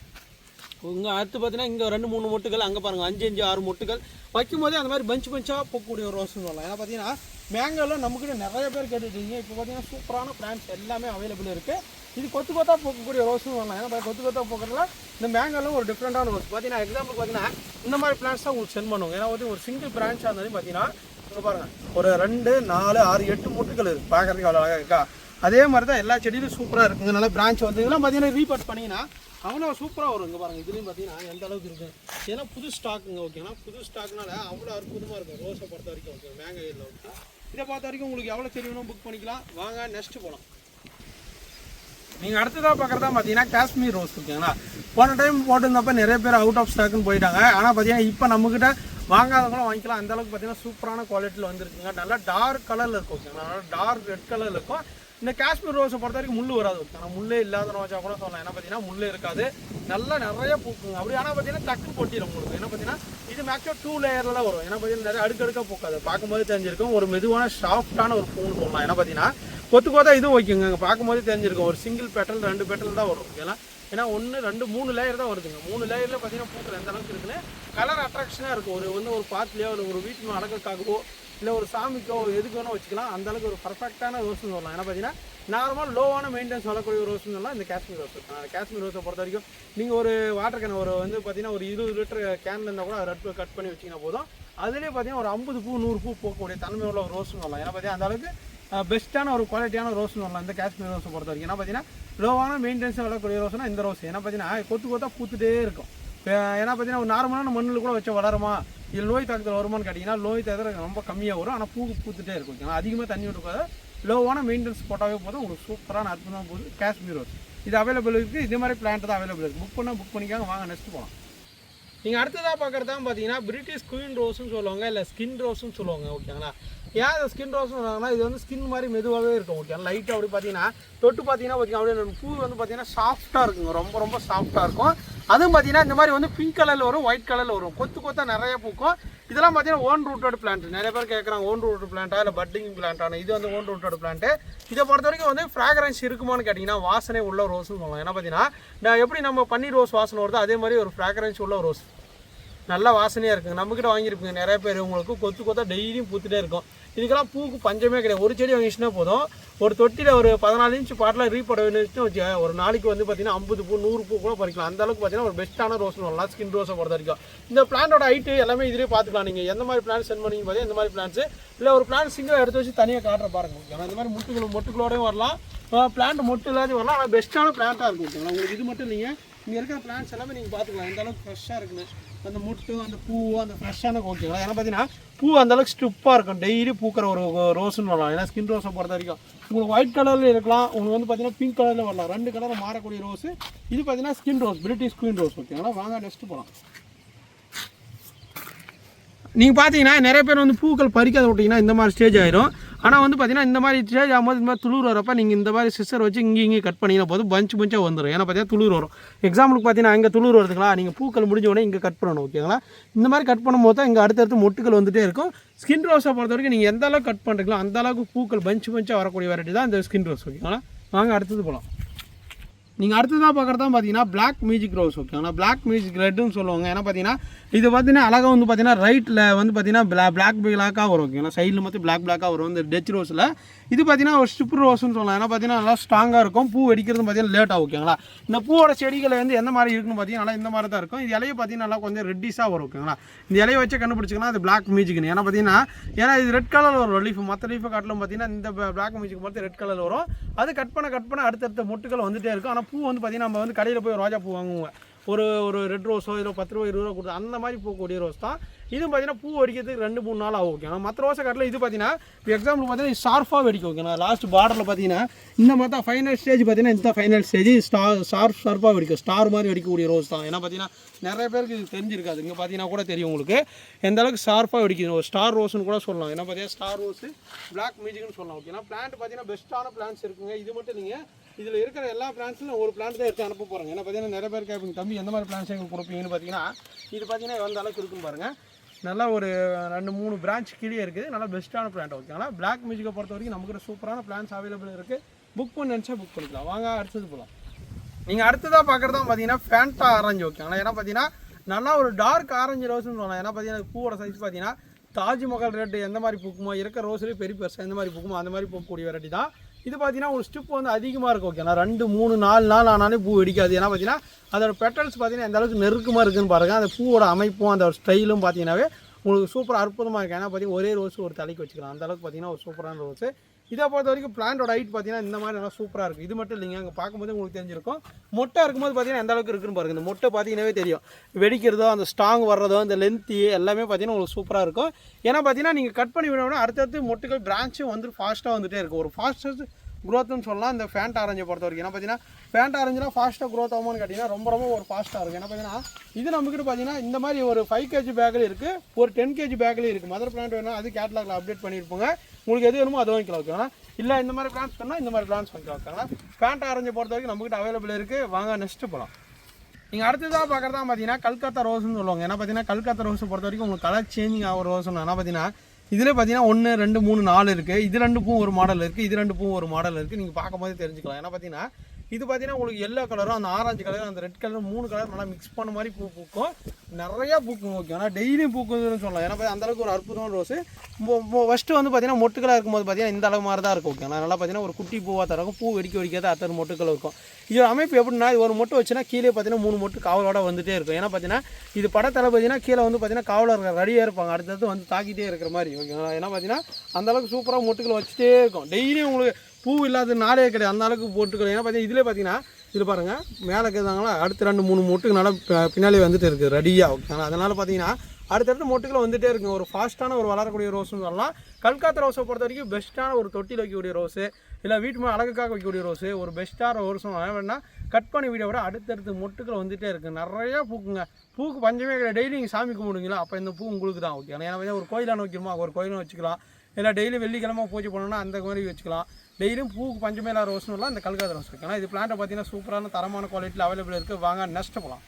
இங்கே அடுத்து பார்த்தீங்கன்னா இங்கே ரெண்டு மூணு மொட்டுகள் அங்கே பாருங்கள் அஞ்சு அஞ்சு ஆறு மொட்டுகள். வைக்கும் போதே அந்த மாதிரி பஞ்சு பஞ்சாக போகக்கூடிய ஒரு ரோஸ்னு சொல்லலாம். ஏன்னா பார்த்தீங்கன்னா மேங்கோவில் நம்மக்கிட்ட நிறைய பேர் கேட்டுருக்கீங்க இப்போ பார்த்தீங்கன்னா சூப்பரான பிளான்ஸ் எல்லாமே அவைலபிள் இருக்குது இது கொத்து கொத்தா போகக்கூடிய ரோஸும் வரலாம் ஏன்னா கொத்து கொத்தா போகிறதுல இந்த மேங்கோவில் ஒரு டிஃப்ரெண்ட்டான ரோஸ். பார்த்தீங்கன்னா எக்ஸாம்பிள் பார்த்தீங்கன்னா இந்த மாதிரி பிளான்ஸ் தான் உங்களுக்கு சென்ட் பண்ணுவோம். ஏன்னா வந்து ஒரு சிங்கிள் பிரான்ச்சாக இருந்தாலும் பார்த்தீங்கன்னா இங்க பாருங்க ஒரு ரெண்டு நாலு ஆறு எட்டு மூட்டுகள் இருக்குது பார்க்குறதுக்கு அவ்வளோ அழகாக இருக்கா? அதே மாதிரி தான் எல்லா செடியிலும் சூப்பராக இருக்குங்க நல்லா பிரான்ச் வந்து இதெல்லாம் பார்த்தீங்கன்னா ரீபட் பண்ணிங்கன்னா அவ்வளோ சூப்பராக வரும். இங்கே பாருங்கள் இதுலேயும் பார்த்தீங்கன்னா எந்த அளவுக்கு இருக்குது ஏன்னா புது ஸ்டாக்குங்க ஓகேனா புது ஸ்டாக்னால அவ்வளோ அற்புதமாக இருக்கும். ரோஸை பொறுத்த வரைக்கும் ஓகே மேங்காயில் ஓகே இதை பார்த்த வரைக்கும் உங்களுக்கு எவ்வளோ செடி புக் பண்ணிக்கலாம். வாங்க நெக்ஸ்ட்டு போகலாம் நீங்கள் அடுத்ததாக பார்க்குறதா பார்த்தீங்கன்னா காஷ்மீர் ரோஸ் ஓகேங்களா? போன டைம் போட்டிருந்தப்ப நிறைய பேர் அவுட் ஆஃப் ஸ்டாக்குன்னு போயிட்டாங்க. ஆனால் பார்த்தீங்கன்னா இப்போ நம்மக்கிட்ட வாங்காதவங்களும் வாங்கிக்கலாம். அந்த அளவுக்கு பார்த்தீங்கன்னா சூப்பரான குவாலிட்டியில் வந்துருக்குங்க. நல்லா டார்க் கலரில் இருக்கும் ஓகேங்களா? நல்லா டார்க் ரெட் கலரில் இருக்கும். இந்த காஷ்மீர் ரோஸை பொறுத்த வரைக்கும் முள் வராது ஆனால் முள்ளே இல்லாத ரோஜா கூட சொல்லலாம். ஏன்னா பார்த்தீங்கன்னா முள்ளே இருக்காது. நல்லா நிறைய பூக்குங்க. அப்படி ஆனால் பார்த்தீங்கன்னா டக்கு கொட்டிடும் உங்களுக்கு. ஏன்னா பார்த்தீங்கன்னா இது மேக்ஸிமம் டூ லேயரில் தான் வரும். ஏன்னா பார்த்தீங்கன்னா நிறைய அடுக்கடுக்காக பூக்காது. பார்க்கும்போது தெரிஞ்சிருக்கும். ஒரு மெதுவான சாஃப்டான ஒரு பூன்னு சொல்லலாம் ஏன்னா பார்த்தீங்கன்னா கொத்து கொத்தா இதுவும் ஓகேங்க. அங்கே பார்க்கும்போது தெரிஞ்சிருக்கும். ஒரு சிங்கிள் பெட்டல் ரெண்டு பெட்டல் தான் வரும். ஓகேங்களா ஏன்னா ஒன்று ரெண்டு மூணு லேயர் தான் வருதுங்க. மூணு லேயரில் பார்த்தீங்கன்னா பூக்கள் எந்த அளவுக்கு இருக்குன்னு கலர் அட்ராக்ஷனாக இருக்கும். ஒரு வந்து ஒரு பாத்துலேயோ ஒரு ஒரு வீட்டு அழகுக்காகவோ இல்லை ஒரு சாமிக்கோ எதுக்கு வேணால் வச்சுக்கலாம். அந்த அளவுக்கு ஒரு பர்ஃபெக்டான ரோஸ்னு சொல்லலாம். ஏன்னா பார்த்தீங்கன்னா நார்மல் லோவான மெயின்டென்ஸ் வரக்கூடிய ஒரு ரோஸ்னு சொல்லலாம். இந்த காஷ்மீர் ரோஸ் அந்த காஷ்மீர் ரோஸை பொறுத்த வரைக்கும் நீங்கள் ஒரு வாட்டர் கேன் ஒரு வந்து பார்த்தீங்கன்னா ஒரு இருபது லிட்டர் கேனில் இருந்தால் கூட ரெட் கட் பண்ணி வச்சிங்கன்னா போதும். அதுலேயே பார்த்தீங்கன்னா ஒரு ஐம்பது பூ நூறு பூ போகக்கூடிய தன்மையுள்ள ஒரு ரோஸ்னு சொல்லலாம். ஏன்னா பார்த்தீங்கன்னா அந்த அளவுக்கு பெஸ்ட்டான ஒரு குவாலிட்டியான ரோஸ்னு சொல்லலாம் இந்த காஷ்மீர் ரோஸை பொறுத்த வரைக்கும் ஏன்னா பார்த்தீங்கன்னா லோவான மெயின்டெனன்ஸ் வரக்கூடிய ரோஸ்னா இந்த ரோஸ் ஏன்னா பார்த்தீங்கன்னா கொத்து கொத்தா பூத்துட்டே இருக்கும். ஏன்னா பார்த்தீங்கன்னா ஒரு நார்மலான மண்ணில் கூட வச்சு வளருமா? இது நோய் தாக்குதல் வருமான்னு கேட்டிங்கன்னா நோய் தாக்குதல் ரொம்ப கம்மியாக வரும். ஆனால் பூ பூத்துட்டே இருக்கும். ஓகேங்களா அதிகமாக தண்ணி விட்டுக்கூடாது லோவான மெயின்டெனன்ஸ் போட்டாவே போதும். உங்களுக்கு சூப்பரான அற்புதமாக போகுது காஷ்மீர் ரோஸ் இது அவைலபிள் இருக்குது இதே மாதிரி பிளான்ட் தான் அவைலபிள் இருக்குது புக் பண்ணால் புக் பண்ணிக்காங்க. வாங்க நெக்ஸ்ட் போகலாம் நீங்கள் அடுத்ததாக பார்க்குறது தான் பார்த்தீங்கன்னா பிரிட்டிஷ் குயின் ரோஸ்னு சொல்லுவாங்க. இல்லை ஸ்கின் ரோஸ்னு சொல்லுவாங்க. ஓகேங்களா? ஏன் இதை ஸ்கின் ரோஸ்னு சொல்லுவாங்கன்னா இது வந்து ஸ்கின் மாதிரி மெதுவாகவே இருக்கும் ஓகே லைட்டாக அப்படி பார்த்தீங்கன்னா தொட்டு பார்த்தீங்கன்னா பார்த்தீங்கன்னா அப்படியே பூ வந்து பார்த்தீங்கன்னா சாஃப்ட்டாக இருக்குங்க. ரொம்ப ரொம்ப சாஃப்ட்டாக இருக்கும். அதுவும் பார்த்தீங்கன்னா இந்த மாதிரி வந்து பிங்க் கலரில் வரும் ஒயிட் கலரில் வரும். கொத்து கொத்தா நிறைய பூக்கும். இதெல்லாம் பார்த்தீங்கன்னா ஓன் ரூட்டட் பிளான்ட் நிறைய பேர் கேட்குறாங்க ஓன் ரூட்டட் பிளான்ட்டா இல்லை பட்டிங் பிளான்ட்டான இது வந்து ஓன் ரூட்டட் பிளான்ட்டு இதை பொறுத்த வரைக்கும் வந்து ஃப்ராக்ரன்ஸ் இருக்குமான்னு கேட்டிங்கன்னா வாசனை உள்ள ரோஸ்னு சொல்லலாம் ஏன்னா பார்த்தீங்கன்னா நான் எப்படி நம்ம பன்னீர் ரோஸ் வாசனை வருதோ அதே மாதிரி ஒரு ஃப்ராக்ரன்ஸ் உள்ள ரோஸ் நல்ல வாசனையாக இருக்குங்க. நம்மக்கிட்ட வாங்கியிருப்பீங்க. நிறைய பேர் உங்களுக்கு கொத்து கொத்தா டெய்லியும் பூத்துட்டே இருக்கும். இதுக்கெல்லாம் பூக்கு பஞ்சமே கிடையாது. ஒரு செடி வாங்கிச்சுன்னா போதும். ஒரு தொட்டியில் ஒரு பதினாலு இன்ச் பாட்டில் ரீபோட வேணுச்சுன்னு வச்சு ஒரு நாளைக்கு வந்து பார்த்தீங்கன்னா ஐம்பது பூ நூறு பூ கூட பறிக்கலாம். அந்த அளவுக்கு பார்த்தீங்கன்னா ஒரு பெஸ்ட்டான ரோஸ் வரலாம் ஸ்கின் ரோஸை பொறுத்த வரைக்கும். இந்த பிளான்ட்டோட ஹைட்டு எல்லாமே இதிலே பார்த்துக்கலாம். நீங்கள் எந்த மாதிரி பிளான் சென்ட் பண்ணி பார்த்தீங்கன்னா இந்த மாதிரி பிளான்ஸ் இல்லை ஒரு பிளான் சிங்கிளாக எடுத்து வச்சு தனியாக காட்டுற பாருங்க. ஏன்னா இந்த மாதிரி முட்டுகள் மொட்டுகளோடயும் வரலாம். பிளான்ட் மொட்டு இல்லாதையும் வரலாம். ஆனால் பெஸ்ட்டான பிளான்ட்டாக இருக்கும். ஓகேங்களா உங்களுக்கு இது மட்டும் இல்லைங்க. இங்கே இருக்கிற பிளான்ஸ் எல்லாமே நீங்கள் பார்த்துக்கலாம். எந்த அளவுக்கு ஃப்ரெஷ்ஷாக இருக்குன்னு. அந்த முட்டு அந்த பூ அந்த ஃப்ரெஷ்ஷான ஓகேங்களா ஏன்னா பார்த்தீங்கன்னா பூ அந்தளவுக்கு ஸ்டிப்பாக இருக்கும். டெய்லி பூக்கிற ஒரு ரோஸ்னு வரலாம். ஏன்னா ஸ்கின் ரோஸை பொறுத்த வரைக்கும். உங்களுக்கு ஒயிட் கலரில் இருக்கலாம். உங்களுக்கு வந்து பார்த்தீங்கன்னா பிங்க் கலரில் வரலாம். ரெண்டு கலரில் மாறக்கூடிய ரோஸு இது பார்த்தீங்கன்னா skin rose British queen rose ஓகேங்களா வாங்க நெக்ஸ்ட்டு போகலாம் நீங்கள் பார்த்தீங்கன்னா நிறைய பேர் வந்து பூக்கள் பறிக்காத விட்டிங்கன்னா இந்த மாதிரி ஸ்டேஜ் ஆயிரும். ஆனால் வந்து பார்த்தீங்கன்னா இந்த மாதிரி ஸ்டேஜ் ஆகும்போது இந்த மாதிரி துளிர் வரப்போ நீங்கள் இந்த மாதிரி சிஸ்டர் வச்சு இங்கே இங்கே கட் பண்ணிங்கன்னா போதும். பஞ்ச் பஞ்சாக வந்துடும் ஏன்னா பார்த்தீங்கன்னா துளிர் வரும். எக்ஸாம்பிளுக்கு பார்த்தீங்கன்னா இங்கே துளிர் வருதுங்களா? நீங்கள் பூக்கள் முடிஞ்ச உடனே இங்கே கட் பண்ணணும் ஓகேங்களா இந்த மாதிரி கட் பண்ணும்போது தான் இங்கே அடுத்தடுத்து மொட்டுக்கள் வந்துட்டே இருக்கும். ஸ்கின் ரோஸை பொறுத்த வரைக்கும் நீங்கள் எந்த அளவுக்கு கட் பண்ணுறீங்களோ அந்த அளவுக்கு பூக்கள் பஞ்ச் பஞ்சாக வரக்கூடிய வெரைட்டி தான் இந்த ஸ்கின் ரோஸ் ஓகேங்களா வாங்க அடுத்தது போகலாம் நீங்கள் அடுத்ததாக பார்க்குறது தான் பார்த்தீங்கன்னா பிளாக் மியூசிக் ரோஸ் ஓகேங்களா பிளாக் மியூசிக் ரெட்டுன்னு சொல்லுவாங்க. ஏன்னா பார்த்தீங்கன்னா இது பார்த்தீங்கன்னா அழகாக வந்து பார்த்தீங்கன்னா ரைட்டில் வந்து பார்த்தீங்கன்னா பிளா பிளாக் பிளாக்காக வரும் ஓகேங்களா சைடில் மட்டும் பிளாக் பிளாக்காக வரும் இந்த டச் ரோஸில் இது பார்த்தீங்கன்னா ஒரு ஸ்டிப் ரோஸ்னு சொல்லலாம். ஏன்னா பார்த்தீங்கன்னா நல்லா ஸ்ட்ராங்காக இருக்கும். பூ வெடிக்கிறது பார்த்தீங்கன்னா லேட்டாக ஓகேங்களா இந்த பூவோட செடிகளை வந்து எந்த மாதிரி இருக்குன்னு பார்த்தீங்கன்னா நல்லா இந்த மாதிரி தான் இருக்கும். இது இலையை பார்த்தீங்கன்னா நல்லா கொஞ்சம் ரெட்டிஸாக வரும் ஓகேங்களா இந்த இலையை வச்சு கண்டுபிடிச்சிக்கலாம் அது பிளாக் மியூசிக்னு ஏன்னா பார்த்தீங்கன்னா ஏன்னா இது ரெட் கலர் வரும் லீஃப் மற்ற லீஃபை காட்டிலும் பார்த்தீங்கன்னா இந்த பிளாக் மியூசிக் மட்டும் ரெட் கலர் வரும். அது கட் பண்ண கட் பண்ண அடுத்தடுத்த முட்டுகள் வந்துகிட்டே இருக்கும். ஆனால் பூ வந்து பார்த்திங்கன்னா நம்ம வந்து கடையில் போய் ரோஜா பூ வாங்குவோம் ஒரு ஒரு ரெட் ரோஸோ இல்லை பத்து ரூபா இருபது ரூபா கொடுத்து அந்த மாதிரி பூக்கக்கூடிய ரோஸ் தான். இதுவும் பார்த்தீங்கன்னா பூ வெடிக்கிறதுக்கு ரெண்டு மூணு நாள் ஆகும் ஓகே மற்ற ரோஸை காட்டில் இது பார்த்தீங்கன்னா இப்போ எக்ஸாம்பிள் பார்த்தீங்கன்னா ஷார்ஃபாக வெடிக்கும் ஓகேண்ணா லாஸ்ட் பார்டரில் பார்த்தீங்கன்னா இந்த மாதிரி தான் ஃபைனல் ஸ்டேஜ் பார்த்தீங்கன்னா இந்த ஃபைனல் ஸ்டேஜ் ஸ்டார் ஷார்ப் ஷார்ப்பாக வெடிக்கும். ஸ்டார் மாதிரி வெடிக்கக்கூடிய ரோஸ் தான். ஏன்னா பார்த்தீங்கன்னா நிறைய பேருக்கு இது தெரிஞ்சிருக்காது. இங்கே பார்த்தீங்கன்னா கூட தெரியும் உங்களுக்கு. எந்த அளவுக்கு ஷார்ப்பாக வெடிக்குது. ஒரு ஸ்டார் ரோஸ்னு கூட சொல்லலாம். ஏன்னா பார்த்தீங்கன்னா ஸ்டார் ரோஸ் பிளாக் மியூசிக்னு சொல்லலாம் ஓகேனா பிளான்ட் பார்த்தீங்கன்னா பெஸ்ட்டான பிளான்ஸ் இருக்குங்க. இது மட்டும் நீங்கள் இதில் இருக்கிற எல்லா பிளான்ஸ்லையும் ஒரு பிளான் தான் எடுத்து அனுப்ப போகிறாங்க ஏன்னா பார்த்தீங்கன்னா நிறைய பேர் கேட்பீங்க தம்பி எந்த மாதிரி பிளான்ஸ் எங்களுக்கு கொடுப்பீங்கன்னு பார்த்தீங்கன்னா இது பார்த்தீங்கன்னா எந்த அளவுக்கு இருக்கும் பாருங்கள் நல்லா ஒரு ரெண்டு மூணு பிரான்ச் கீழே இருக்குது. நல்லா பெஸ்ட்டான பிளான்ட் ஓகேங்களா? பிளாக் மியூசிக்கை பொறுத்த வரைக்கும் நமக்கு சூப்பரான பிளான்ஸ் அவைலபிள் இருக்குது புக் பண்ண நினச்சா புக் பண்ணிக்கலாம். வாங்க அடுத்தது போகலாம் நீங்கள் அடுத்ததாக பார்க்குறதா தான் பார்த்தீங்கன்னா ஃபேண்டா ஆரஞ்சு ஓகேங்களா? ஏன்னா பார்த்தீங்கன்னா நல்லா ஒரு டார்க் ஆரஞ்சு ரோஸ்னு சொல்லலாம் ஏன்னா பார்த்தீங்கன்னா பூவோட சைஸ் பார்த்தீங்கன்னா தாஜ்மஹால் ரேட்டு எந்த மாதிரி பூக்குமோ இருக்க ரோஸ்லேயே பெரிய பெருசாக எந்த மாதிரி பூக்குமோ அந்த மாதிரி பூக்கக்கூடிய வெரைட்டி தான். இது பார்த்தீங்கன்னா ஒரு ஸ்டிப் வந்து அதிகமாக இருக்கும் ஓகேண்ணா ரெண்டு மூணு நாலு நாள் ஆனாலே பூ வெடிக்காது. ஏன்னா பார்த்தீங்கன்னா அதோட பெட்டல்ஸ் பார்த்தீங்கன்னா எந்த அளவுக்கு நெருக்கமாக இருக்குன்னு பாருங்கள் அந்த பூவோட அமைப்பும் அந்த ஸ்டைலும் பார்த்தீங்கன்னாவே உங்களுக்கு சூப்பராக அற்புதமாக இருக்குது ஏன்னா பார்த்தீங்கன்னா ஒரே ரோஸ் ஒரு தலைக்கு வச்சுக்கலாம். அந்த அளவுக்கு பார்த்தீங்கன்னா ஒரு சூப்பரான ரோஸு இதை பொறுத்த வரைக்கும் பிளான்டோட ஹைட் பார்த்தீங்கன்னா இந்த மாதிரி நல்லா சூப்பராக இருக்குது இது மட்டும் இல்லைங்க அங்கே பார்க்கும்போது உங்களுக்கு தெரிஞ்சிருக்கும். மொட்டை இருக்கும்போது பார்த்தீங்கன்னா எந்த அளவுக்கு இருக்குன்னு பாருங்கள் இந்த மொட்டை பார்த்தீங்கன்னாவே தெரியும். வெடிக்கிறதோ அந்த ஸ்ட்ராங் வர்றதோ அந்த லென்த்து எல்லாமே பார்த்தீங்கன்னா உங்களுக்கு சூப்பராக இருக்கும். ஏன்னா பார்த்தீங்கன்னா நீங்கள் கட் பண்ணி விடணும்னா அடுத்தடுத்து மொட்டைகள் பிரான்ச்சும் வந்து ஃபாஸ்ட்டாக வந்துகிட்டே இருக்கும். ஒரு ஃபாஸ்டஸ்ட் க்ரோத்துன்னு சொல்லலாம். இந்த ஃபேண்ட் ஆரஞ்சை பொறுத்த வரைக்கும் ஏன்னா பார்த்தீங்கன்னா ஃபேண்ட் ஆரஞ்சுனா ஃபாஸ்ட்டாக க்ரோத் ஆகுமான்னு கேட்டிங்கன்னா ரொம்ப ரொம்ப ஒரு ஃபாஸ்ட்டாக இருக்கும். ஏன்னா பார்த்தீங்கன்னா இது நம்மக்கிட்ட பார்த்தீங்கன்னா இந்த மாதிரி ஒரு ஃபைவ் கேஜி பேக்கில் இருக்குது ஒரு டென் கேஜி பேக்கில் இருக்குது மதர் பிளான்ட் வேணும் அது கேட்டலாகில் அப்டேட் பண்ணியிருப்போங்க. உங்களுக்கு எது வேணுமோ அதை வாங்கிக்கலாம் ஓகேங்களா இல்லை இந்த மாதிரி பிளான்ஸ் பண்ணால் இந்த மாதிரி பிளான்ஸ் வாங்கிக்கலாம் ஓகேங்களா ஃபேண்ட் ஆரஞ்சை பொறுத்த வரைக்கும் நம்மக்கிட்ட அவைலபிள் இருக்குது வாங்க நெக்ஸ்ட்டு போகலாம் நீங்கள் அடுத்ததாக பார்க்குறதா பார்த்தீங்கன்னா கல்கத்தா ரோஸ்னு சொல்லுவாங்க. ஏன்னா பார்த்தீங்கன்னா கல்கத்தா ரோஸை பொறுத்த வரைக்கும் உங்களுக்கு கலர் சேஞ்சிங் ஆகிற ரோஸ்னு என்ன பார்த்தீங்கன்னா இதில் பார்த்தீங்கன்னா ஒன்று ரெண்டு மூணு நாலு இருக்குது இது ரெண்டு பூ ஒரு மாடல் இருக்குது இது ரெண்டு பூ ஒரு மாடல் இருக்குது நீங்கள் பார்க்கும்போது தெரிஞ்சுக்கலாம். ஏன்னா பார்த்தீங்கன்னா இது பார்த்தீங்கன்னா உங்களுக்கு எல்லோ கலரும் அந்த ஆரஞ்சு கலரும் அந்த ரெட் கலரும் மூணு கலர் நல்லா மிக்ஸ் பண்ண மாதிரி பூ பூக்கும். நிறையா பூக்கும் ஓகே ஆனால் டெய்லியும் பூக்குதுன்னு சொல்லலாம். ஏன்னா பாத்தீங்கன்னா அந்த அளவுக்கு ஒரு அற்புதமான ரோஸு ஃபஸ்ட்டு வந்து பார்த்தீங்கன்னா மொட்டுக்களாக இருக்கும்போது பார்த்தீங்கன்னா இந்த அளவு மாதிரி தான் இருக்கும் ஓகே நல்லா பார்த்தீங்கன்னா ஒரு குட்டி பூவாக தரக்கும் பூ வெடிக்க வெடிக்காத அத்தனை மொட்டுக்கள் இருக்கும். இது அமைப்பு எப்படின்னா இது ஒரு மொட்டு வச்சுன்னா கீழே பார்த்தீங்கன்னா மூணு மொட்டு காவலோட வந்துட்டே இருக்கும். ஏன்னா பார்த்தீங்கன்னா இது படத்தில் தளபதினா கீழே வந்து பார்த்தீங்கன்னா காவலர் ரெடியாக இருப்பாங்க. அடுத்தடுத்து வந்து தாக்கிட்டே இருக்கிற மாதிரி ஓகேங்களா ஏன்னா பார்த்தீங்கன்னா அந்தளவுக்கு சூப்பராக மொட்டுக்கள் வச்சுட்டே இருக்கும். டெய்லியும் உங்களுக்கு பூ இல்லாத நாளே கிடையாது. அந்த அளவுக்கு போட்டுக்கலாம் ஏன்னா பார்த்தீங்கன்னா இதிலே பார்த்தீங்கன்னா இது பாருங்கள் மேலே இருக்கிறதாங்களா? அடுத்த ரெண்டு மூணு மூட்டுக்கு நல்லா பின்னாலே வந்துட்டு இருக்குது ரெடியாக ஓகேங்களா அதனால் பார்த்தீங்கன்னா அடுத்தடுத்து மொட்டுகள் வந்துட்டே இருக்குங்க. ஒரு ஃபாஸ்ட்டான ஒரு வளரக்கூடிய ரோஸ்னு சொல்லலாம். கல்கத்தா ரோஸை பொறுத்த வரைக்கும் பெஸ்ட்டான ஒரு தொட்டியில் வைக்கக்கூடிய ரோஸு இல்லை வீட்டு மேலே அழகுக்காக வைக்கக்கூடிய ரோஸு ஒரு பெஸ்ட்டான ரோஸும் வேணா கட் பண்ணி வீடியோ விட அடுத்தடுத்து மொட்டுகள் வந்துட்டே இருக்குது நிறையா பூக்குங்க. பூக்கு பஞ்சமே கிடையாது. டெய்லி நீங்கள் சாமி கும்பிடுங்களா அப்போ இந்த பூ உங்களுக்கு தான் ஓகே ஏன்னா ஒரு கோயிலான வைக்கணுமா? ஒரு கோயிலும் வச்சுக்கலாம். இல்லை டெய்லி வெள்ளிக்கிழமை பூஜை பண்ணணும்னா அந்த மாதிரி வச்சுக்கலாம். டெய்லியும் பூவுக்கு பஞ்சமேலா ரோஸ்னுலாம் இந்த கல்கத்தா ரோஸ் இருக்குது ஆனால் இது பிளான்ட்டை பார்த்தீங்கன்னா சூப்பரான தரமான குவாலிட்டியில் அவைலபிள் இருக்குது வாங்க நெக்ஸ்ட் போகலாம்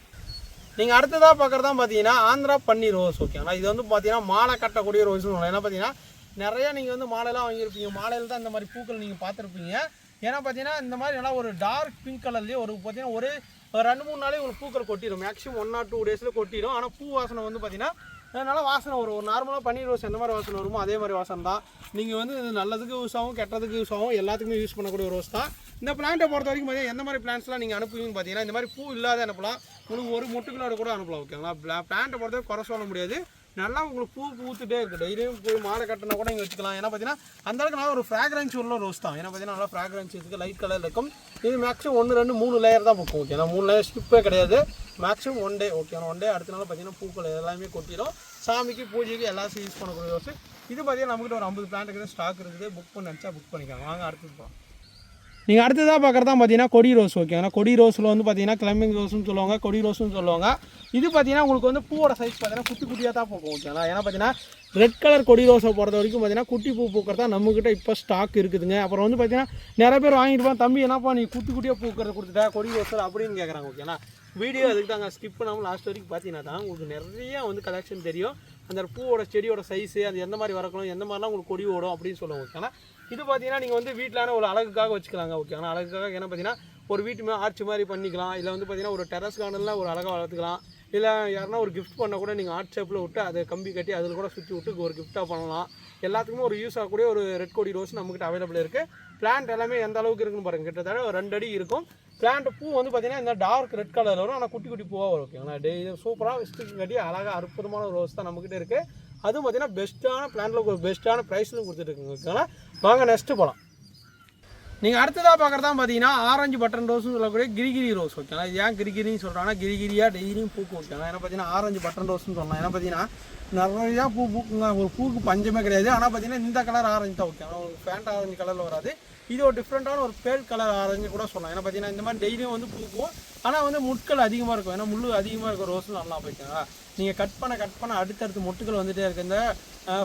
நீங்கள் அடுத்ததாக பார்க்குறதா பார்த்தீங்கன்னா ஆந்திரா பன்னீர் ரோஸ் ஓகேங்களா இது வந்து பார்த்தீங்கன்னா மாலை கட்டக்கூடிய சொல்லலாம். ஏன்னா பார்த்தீங்கன்னா நிறையா நீங்கள் வந்து மாலையெல்லாம் வாங்கியிருப்பீங்க. மாலையில் தான் இந்த மாதிரி பூக்கள் நீங்கள் பார்த்துருப்பீங்க. ஏன்னா பார்த்தீங்கன்னா இந்த மாதிரி நல்லா ஒரு டார்க் பிங்க் கலர்லேயே ஒரு பார்த்தீங்கன்னா ஒரு ஒரு ரெண்டு மூணு நாளே உங்களுக்கு பூக்கள் கொட்டிடும் மேக்ஸிமம் ஒன் ஆர் டூ டேஸில் கொட்டிடும் ஆனால் பூ வாசனை வந்து பார்த்தீங்கன்னா அதனால் வாசனை வரும். ஒரு நார்மலாக பன்னீர் ரோஸ் எந்த மாதிரி வாசனை வருமோ அதே மாதிரி வாசனை தான். நீங்கள் வந்து இது நல்லதுக்கு யூஸ் ஆகும் கெட்டதுக்கு யூஸ் ஆகும் எல்லாத்துக்குமே யூஸ் பண்ணக்கூடிய ரோஸ் தான். இந்த பிளான்ட்டை பொறுத்த வரைக்கும் பார்த்தீங்கன்னா எந்த மாதிரி பிளான்ஸ்லாம் நீங்கள் அனுப்புவீங்கன்னு பார்த்தீங்கன்னா இந்த மாதிரி பூ இல்லாத அனுப்பலாம். உங்களுக்கு ஒரு முட்டுகளோட கூட அனுப்பலாம் ஓகேங்களா பிளான்ட்டை பொறுத்த வரைக்கும் குறை சொல்ல முடியாது. நல்லா உங்களுக்கு பூ பூத்துட்டே இருக்குது டெய்லியும் போய் மாலை கட்டினா கூட நீங்கள் வச்சுக்கலாம். ஏன்னா பார்த்தீங்கன்னா அந்த அளவுக்கு நல்லா ஒரு ஃப்ராக்ரன்ஸ் உள்ள ரோஸ் தான். ஏன்னா பார்த்தீங்கன்னா நல்லா ஃப்ராக்ரன்ஸ் இருக்குது லைட் கலர் இருக்கும். இது மேக்ஸிமம் ஒன்று ரெண்டு மூணு லேயர் தான் பூக்கும். ஓகே மூணு லேயர் ஸ்கிப்பே கிடையாது. Maximum one day okay one day அடுத்த நாள் பார்த்தீங்கன்னா பூக்கள் எல்லாமே கொட்டிடும். சாமிக்கு பூஜைக்கு எல்லாத்தையும் யூஸ் பண்ணக்கூடிய ரோஸ் இது பார்த்தீங்கன்னா நம்மகிட்ட ஒரு ஐம்பது பிளான்ட் இருக்குது. ஸ்டாக் இருக்குது. புக் பண்ணி நினச்சா புக் பண்ணிக்கலாம். வாங்க அடுத்தது போகலாம் நீங்கள் அடுத்ததாக பார்க்குறதா பார்த்தீங்கன்னா கொடி ரோஸ் ஓகேங்களா கொடி ரோஸில் வந்து பார்த்தீங்கன்னா கிளம்பிங் ரோஸ்னு சொல்லுவாங்க கொடி ரோஸ்னு சொல்லுவாங்க. இது பார்த்தீங்கன்னா உங்களுக்கு வந்து பூவோட சைஸ் பார்த்தீங்கன்னா குட்டி குட்டியாக தான் போகும் ஓகேங்களா ஏன்னா பார்த்தீங்கன்னா ரெட் கலர் கொடி ரோஸை பொறுத்த வரைக்கும் பார்த்தீங்கன்னா குட்டி பூ பூக்கிறதா நம்மக்கிட்ட இப்போ ஸ்டாக் இருக்குதுங்க. அப்புறம் வந்து பார்த்தீங்கன்னா நிறைய பேர் வாங்கிட்டு தம்பி என்னப்பா நீ குட்டி குட்டியாக பூக்கிறத கொடுத்துட்டா? கொடி ரோஸ் அப்படின்னு கேட்குறாங்க ஓகேங்களா வீடியோ அதுக்கு தாங்க ஸ்கிப் பண்ணாமல் லாஸ்ட் வரைக்கும் பார்த்தீங்கன்னா தான் உங்களுக்கு நிறைய வந்து கலெக்ஷன் தெரியும். அந்த பூவோட செடியோட சைஸு அது எந்த மாதிரி வளர்க்கணும் எந்த மாதிரிலாம் உங்களுக்கு கொடி ஓடும் அப்படின்னு சொல்லுவாங்க ஓகேங்களா இது பார்த்தீங்கன்னா நீங்கள் வந்து வீட்டிலான ஒரு அழகுக்காக வச்சுக்கலாங்க ஓகே ஆனால் அழகுக்காக என்ன பார்த்தீங்கன்னா ஒரு வீட்டு மேலே ஆர்ச்சி மாதிரி பண்ணிக்கலாம். இல்லை வந்து பார்த்தீங்கன்னா ஒரு டெரஸ் கார்டனில் ஒரு அழகாக வளர்த்துக்கலாம். இல்லை யாருன்னா ஒரு கிஃப்ட் பண்ண கூட நீங்கள் ஆர்ட் ஷேப்பில் விட்டு அதை கம்பி கட்டி அதில் கூட சுற்றி விட்டு ஒரு கிஃப்ட்டாக பண்ணலாம். எல்லாத்துக்குமே ஒரு யூஸ் ஆகக்கூடிய ஒரு ரெட் கொடி ரோஸ் நம்மக்கிட்ட அவைலபிள் இருக்குது பிளான்ட் எல்லாமே எந்த அளவுக்கு இருக்குன்னு பாருங்கள் கிட்டத்தட்ட ஒரு ரெண்டு அடி இருக்கும். பிளான்ட் பூ வந்து பார்த்தீங்கன்னா இந்த டார்க் ரெட் கலரில் வரும். ஆனால் குட்டி குட்டி பூவாக வரும் ஓகேங்களா டே சூப்பராக ஸ்டிக் கட்டி அழகாக அற்புதமான ரோஸ் தான் நம்மக்கிட்ட இருக்குது அதுவும் பார்த்தீங்கன்னா பெஸ்ட்டான பிளான்ட்டில் ஒரு பெஸ்ட்டான ப்ரைஸ்லையும் கொடுத்துட்டு இருக்குங்க ஓகேங்களா வாங்க நெக்ஸ்ட்டு போகலாம் நீங்கள் அடுத்ததாக பார்க்குறதா பார்த்தீங்கன்னா ஆரஞ்சு பட்டன் ரோஸ்னு சொல்லக்கூடிய கிரிகிரி ரோஸ் ஓகேங்களா இது ஏன் கிரிகிரின்னு சொல்கிறாங்கன்னா கிரிகிரியாக டெய்லியும் பூக்கு ஓகேங்களா ஏன்னா பார்த்தீங்கன்னா ஆரஞ்சு பட்டன் ரோஸ்னு சொல்லலாம் ஏன்னா பார்த்தீங்கன்னா நிறையா பூ பூக்குங்க. ஒரு பூக்கு பஞ்சமே கிடையாது. ஆனால் பார்த்தீங்கன்னா இந்த கலர் ஆரஞ்சு தான் ஓகே ஒரு ஃபேண்ட் ஆரஞ்சு கலரில் வராது. இது ஒரு டிஃப்ரெண்ட்டான ஒரு பேல் கலர் ஆரஞ்சு கூட சொல்லலாம். ஏன்னா பார்த்தீங்கன்னா இந்த மாதிரி டெய்லியும் வந்து பூக்கும். ஆனால் வந்து முட்கள் அதிகமாக இருக்கும். ஏன்னா முள் அதிகமாக இருக்கும். ரோஸ் நல்லா போய்க்குங்களா நீங்கள் கட் பண்ண கட் பண்ண அடுத்தடுத்து முட்டுகள் வந்துகிட்டே இருக்குது இந்த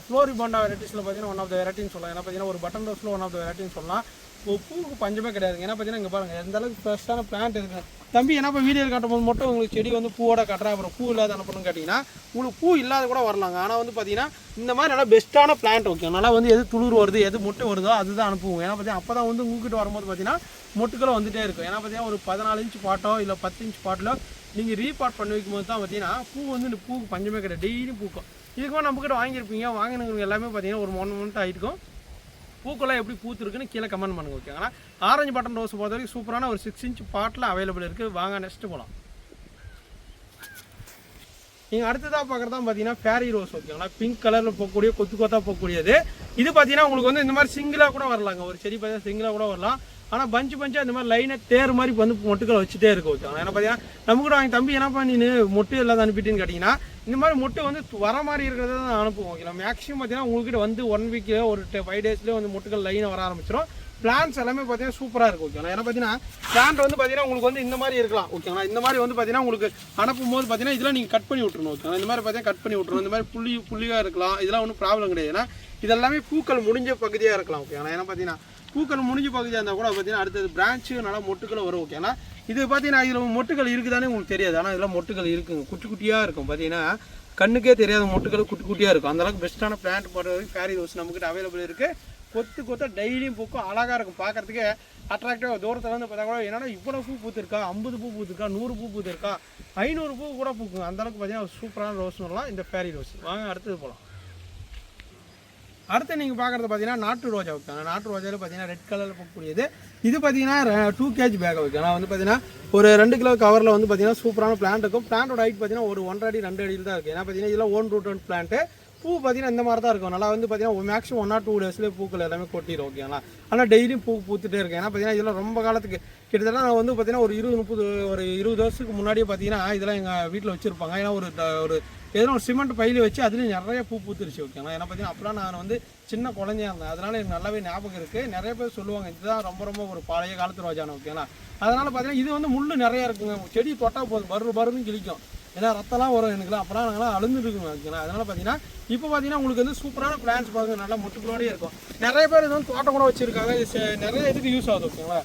ஃப்ளோரி பாண்டா வெரைட்டிஸில் பார்த்தீங்கன்னா ஒன் ஆஃப் த வெரைட்டின்னு சொல்லலாம். ஏன்னா பார்த்தீங்கன்னா ஒரு பட்டன் ரோஸில் ஒன் ஆஃப் த வெரைட்டின்னு சொல்லலாம். பூவுக்கு பஞ்சமே கிடையாது. ஏன்னா பார்த்தீங்கன்னா இங்கே பாருங்கள் எந்த அளவுக்கு ஃப்ரெஷ்ஷான பிளான்ட் இருக்குது தம்பி என்ன இப்போ வீடியோ காட்டும் போது மட்டும் உங்களுக்கு செடி வந்து பூவோட கட்டுறா அப்புறம் பூ இல்லாத அனுப்பணும்னு கேட்டிங்கன்னா உங்களுக்கு பூ இல்லாத கூட வரலாங்க. ஆனால் வந்து பார்த்தீங்கன்னா இந்த மாதிரி நல்லா பெஸ்ட்டான பிளான்ட் ஓகே நல்லா வந்து எது துளிர் வருது எது மொட்டை வருதோ அதுதான் அனுப்புவோம். ஏன்னா பார்த்தீங்கன்னா அப்போ தான் வந்து உங்ககிட்ட வரும்போது பார்த்தீங்கன்னா மொட்டுக்களும் வந்துட்டே இருக்கும். ஏன்னா பார்த்தீங்கன்னா ஒரு பதினாலு இன்ச் பாட்டோ இல்லை பத்து இன்ச் பாட்டிலோ நீங்கள் ரீபாட் பண்ணி வைக்கும்போது தான் பார்த்தீங்கன்னா பூ வந்து இந்த பூக்கு பஞ்சமே கிடையாது. டெய்லியும் பூக்கும். இதுக்கு மேலே நம்மக்கிட்ட வாங்கியிருப்பீங்க. வாங்கினவங்க எல்லாமே பார்த்தீங்கன்னா ஒரு ஒன் மந்த் ஆகிருக்கும் பூக்கெல்லாம் எப்படி பூத்துருக்குன்னு கீழே கமெண்ட் பண்ணுங்க ஓகேங்களா ஆரஞ்சு பட்டன் ரோஸ் பொறுத்த வரைக்கும் சூப்பரான ஒரு சிக்ஸ் இன்ச் பாட்டில் அவைலபிள் இருக்குது வாங்க நெக்ஸ்ட்டு போகலாம் நீங்கள் அடுத்ததாக பார்க்குறது தான் பார்த்தீங்கன்னா ஃபேரி ரோஸ் ஓகேங்களா பிங்க் கலரில் போகக்கூடிய கொத்து கொத்தாக போகக்கூடியது. இது பார்த்தீங்கன்னா உங்களுக்கு வந்து இந்த மாதிரி சிங்கிளாக கூட வரலாங்க. ஒரு செடி பார்த்தீங்கன்னா சிங்கிளாக கூட வரலாம். ஆனால் பஞ்சு பஞ்சு அந்த மாதிரி லைனை தேர் மாதிரி வந்து மொட்டுக்களை வச்சுட்டே இருக்கும் ஓகேங்களா ஏன்னா பார்த்தீங்கன்னா நம்ம கூட வாங்கி தம்பி என்னப்பா நீ மொட்டு இல்லாத அனுப்பிட்டுன்னு கேட்டிங்கன்னா இந்த மாதிரி முட்டை வந்து வர மாதிரி இருக்கிறத தான் அனுப்புவோம். ஓகேங்களா மேக்ஸிமம் பார்த்தீங்கன்னா உங்ககிட்ட வந்து ஒன் வீக்கில் ஒரு ஃபைவ் டேஸ்லேயே வந்து முட்டைகள் லைனாக வர ஆரம்பிச்சிடும் பிளான்ஸ் எல்லாமே பார்த்தீங்கன்னா சூப்பராக இருக்கும் ஓகேங்களா ஏன்னா பார்த்தீங்கன்னா பிளான்ட் வந்து பார்த்தீங்கன்னா உங்களுக்கு வந்து இந்த மாதிரி இருக்கலாம் ஓகேங்களா இந்த மாதிரி வந்து பார்த்தீங்கன்னா உங்களுக்கு அனுப்பும் போது பார்த்தீங்கன்னா இதெல்லாம் நீங்கள் கட் பண்ணி விட்டுருணும் ஓகேங்களா இந்த மாதிரி பார்த்தீங்கன்னா கட் பண்ணி விட்டுருணும் இந்த மாதிரி புள்ளி புள்ளியாக இருக்கலாம். இதெல்லாம் ஒன்றும் ப்ராப்ளம் கிடையாது. ஏன்னா இதெல்லாமே பூக்கள் முடிஞ்ச பகுதியாக இருக்கலாம் ஓகேங்களா ஏன்னா பார்த்தீங்கன்னா பூக்கள் முடிஞ்ச பகுதியாக இருந்தால் கூட பார்த்தீங்கன்னா அடுத்தது பிரான்ச்சு நல்லா மொட்டுக்களை வரும் ஓகே ஆனால் இது பார்த்தீங்கன்னா இதில் மொட்டுகள் இருக்குதானே உங்களுக்கு தெரியாது. ஆனால் இதில் மொட்டுகள் இருக்குங்க குட்டி குட்டியாக இருக்கும். பார்த்தீங்கன்னா கண்ணுக்கே தெரியாத மொட்டுகள் குட்டி குட்டியாக இருக்கும். அந்தளவுக்கு பெஸ்ட்டான பிளான்ட் போடுற வரைக்கும் ஃபேரி ரோஸ் நம்மக்கிட்ட அவைலபிள் இருக்குது கொத்து கொத்த டெய்லியும் பூக்கும். அழகாக இருக்கும். பார்க்குறதுக்கே அட்ராக்டிவாக தூரத்தில் வந்து பார்த்தா கூட என்னன்னா இவ்வளோ பூ பூத்துருக்கா? ஐம்பது பூ பூத்துருக்கா? நூறு பூ பூத்துருக்கா? ஐநூறு பூ கூட பூக்கும். அந்தளவுக்கு பார்த்தீங்கன்னா சூப்பரான ரோஸ் வரலாம் இந்த ஃபேரி ரோஸ் வாங்க அடுத்தது போகலாம் அடுத்து நீங்கள் பார்க்குறது பார்த்தீங்கன்னா நாட்டு ரோஜா வைக்காங்க. நாட்டு ரோஜாவில் பார்த்தீங்கன்னா ரெட் கலரில் போகக்கூடியது இது பார்த்தீங்கன்னா டூ கேஜி பேக் வைக்கும். நான் வந்து பார்த்தீங்கன்னா ஒரு ரெண்டு கிலோ கவரில் வந்து பார்த்தீங்கன்னா சூப்பரான பிளான்ட் இருக்கும். பிளான்ட்டோட ஹைட் பார்த்தீங்கன்னா ஒரு ஒன்றரை அடி ரெண்டு அடியில் தான் இருக்குது ஏன்னா பார்த்தீங்கன்னா இதெல்லாம் ஓன் ரூட் ஒன் பிளான்ட்டு பூ பார்த்தீங்கன்னா இந்த மாதிரி தான் இருக்கும். நல்லா வந்து பார்த்தீங்கன்னா மேக்ஸிமம் ஒன் ஆர் டூ டேஸ்லேயே பூக்கள் எல்லாமே கொட்டிடும் ஓகேங்களா ஆனால் டெய்லியும் பூ பூத்துட்டே இருக்கேன் ஏன்னா பார்த்தீங்கன்னா இதெல்லாம் ரொம்ப காலத்துக்கு கிட்டத்தட்ட நான் வந்து பார்த்தீங்கன்னா ஒரு இருபது முப்பது ஒரு இருபது வருஷத்துக்கு முன்னாடியே பார்த்தீங்கன்னா இதெல்லாம் எங்கள் வீட்டில் வச்சுருப்பாங்க. ஏன்னா ஒரு ட- ஒரு எதனா ஒரு சிமெண்ட் பையில வச்சு அதுலேயும் நிறைய பூ பூத்துருச்சு ஓகேங்களா ஏன்னா பார்த்தீங்கன்னா அப்போலாம் நான் வந்து சின்ன குழந்தையா இருந்தேன். அதனால எனக்கு நல்லாவே ஞாபகம் இருக்குது நிறைய பேர் சொல்லுவாங்க இதுதான் ரொம்ப ரொம்ப ஒரு பழைய காலத்து ரோஜான ஓகேங்களா அதனால் பார்த்தீங்கன்னா இது வந்து முள்ளு நிறையா இருக்குங்க. செடி தொட்டா போதும். பரு பருன்னு கிழிக்கும். ஏன்னா ரத்தம்லாம் வரும் எனக்குலாம். அப்போலாம் நாங்களாம் அழுந்துட்டு ஓகேங்களா? அதனால் பார்த்தீங்கன்னா இப்போ பார்த்தீங்கன்னா உங்களுக்கு வந்து சூப்பரான பிளான்ஸ் பாருங்க. நல்லா முட்டுக்குள்ளோடய இருக்கும். நிறைய பேர் இது வந்து தோட்டம் கூட வச்சுருக்காங்க. இது நிறைய இதுக்கு யூஸ் ஆகுது ஓகேங்களா?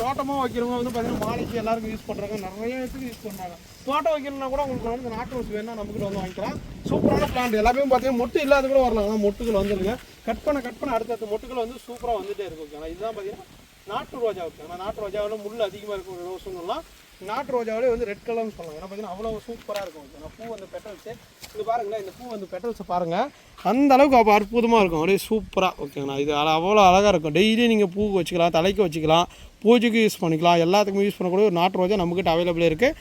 தோட்டமாக வைக்கிறவங்க வந்து பார்த்தீங்கன்னா மாலைக்கு எல்லாருக்கும் யூஸ் பண்ணுறாங்க நிறைய இதுக்கு யூஸ் பண்ணுறாங்க தோட்டம் வைக்கணும்னா கூட உங்களுக்கு வந்து நாட்டு ரோஸ் வேணால் நமக்கு வந்து வாங்கிக்கலாம். சூப்பரான பிளான்ட் எல்லாமே பார்த்தீங்கன்னா மொட்டு இல்லாத கூட வரலாம். ஆனால் மொட்டுகள் வந்துருங்க. கட் பண்ண கட் பண்ண அடுத்தடுத்த மொட்டுகள் வந்து சூப்பராக வந்துகிட்டே இருக்கும் ஓகேங்களா? இதுதான் பார்த்தீங்கன்னா நாட்டு ரோஜா ஓகேங்களா? நாட்டு ரோஜாவில் முள் அதிகமாக இருக்கிற ஒரு நாட்டு ரோஜாவிலே வந்து ரெட் கலர்னு சொல்லலாம் ஏன்னா பார்த்தீங்கன்னா அவ்வளோ சூப்பராக இருக்கும். பூ வந்து பெட்டல்ஸு இது பாருங்களேன் இந்த பூ வந்து பெட்டல்ஸை பாருங்கள் அந்த அளவுக்கு அப்போ அற்புதமாக இருக்கும். அப்படியே சூப்பராக ஓகேங்கண்ணா இது அவ்வளோ அழகாக இருக்கும். டெய்லி நீங்கள் பூ வச்சுக்கலாம் தலைக்கு வச்சுக்கலாம் பூஜைக்கு யூஸ் பண்ணிக்கலாம். எல்லாத்துக்குமே யூஸ் பண்ணக்கூடிய ஒரு நாட்டு ரோஜா நம்மக்கிட்ட அவைலபிள் இருக்குது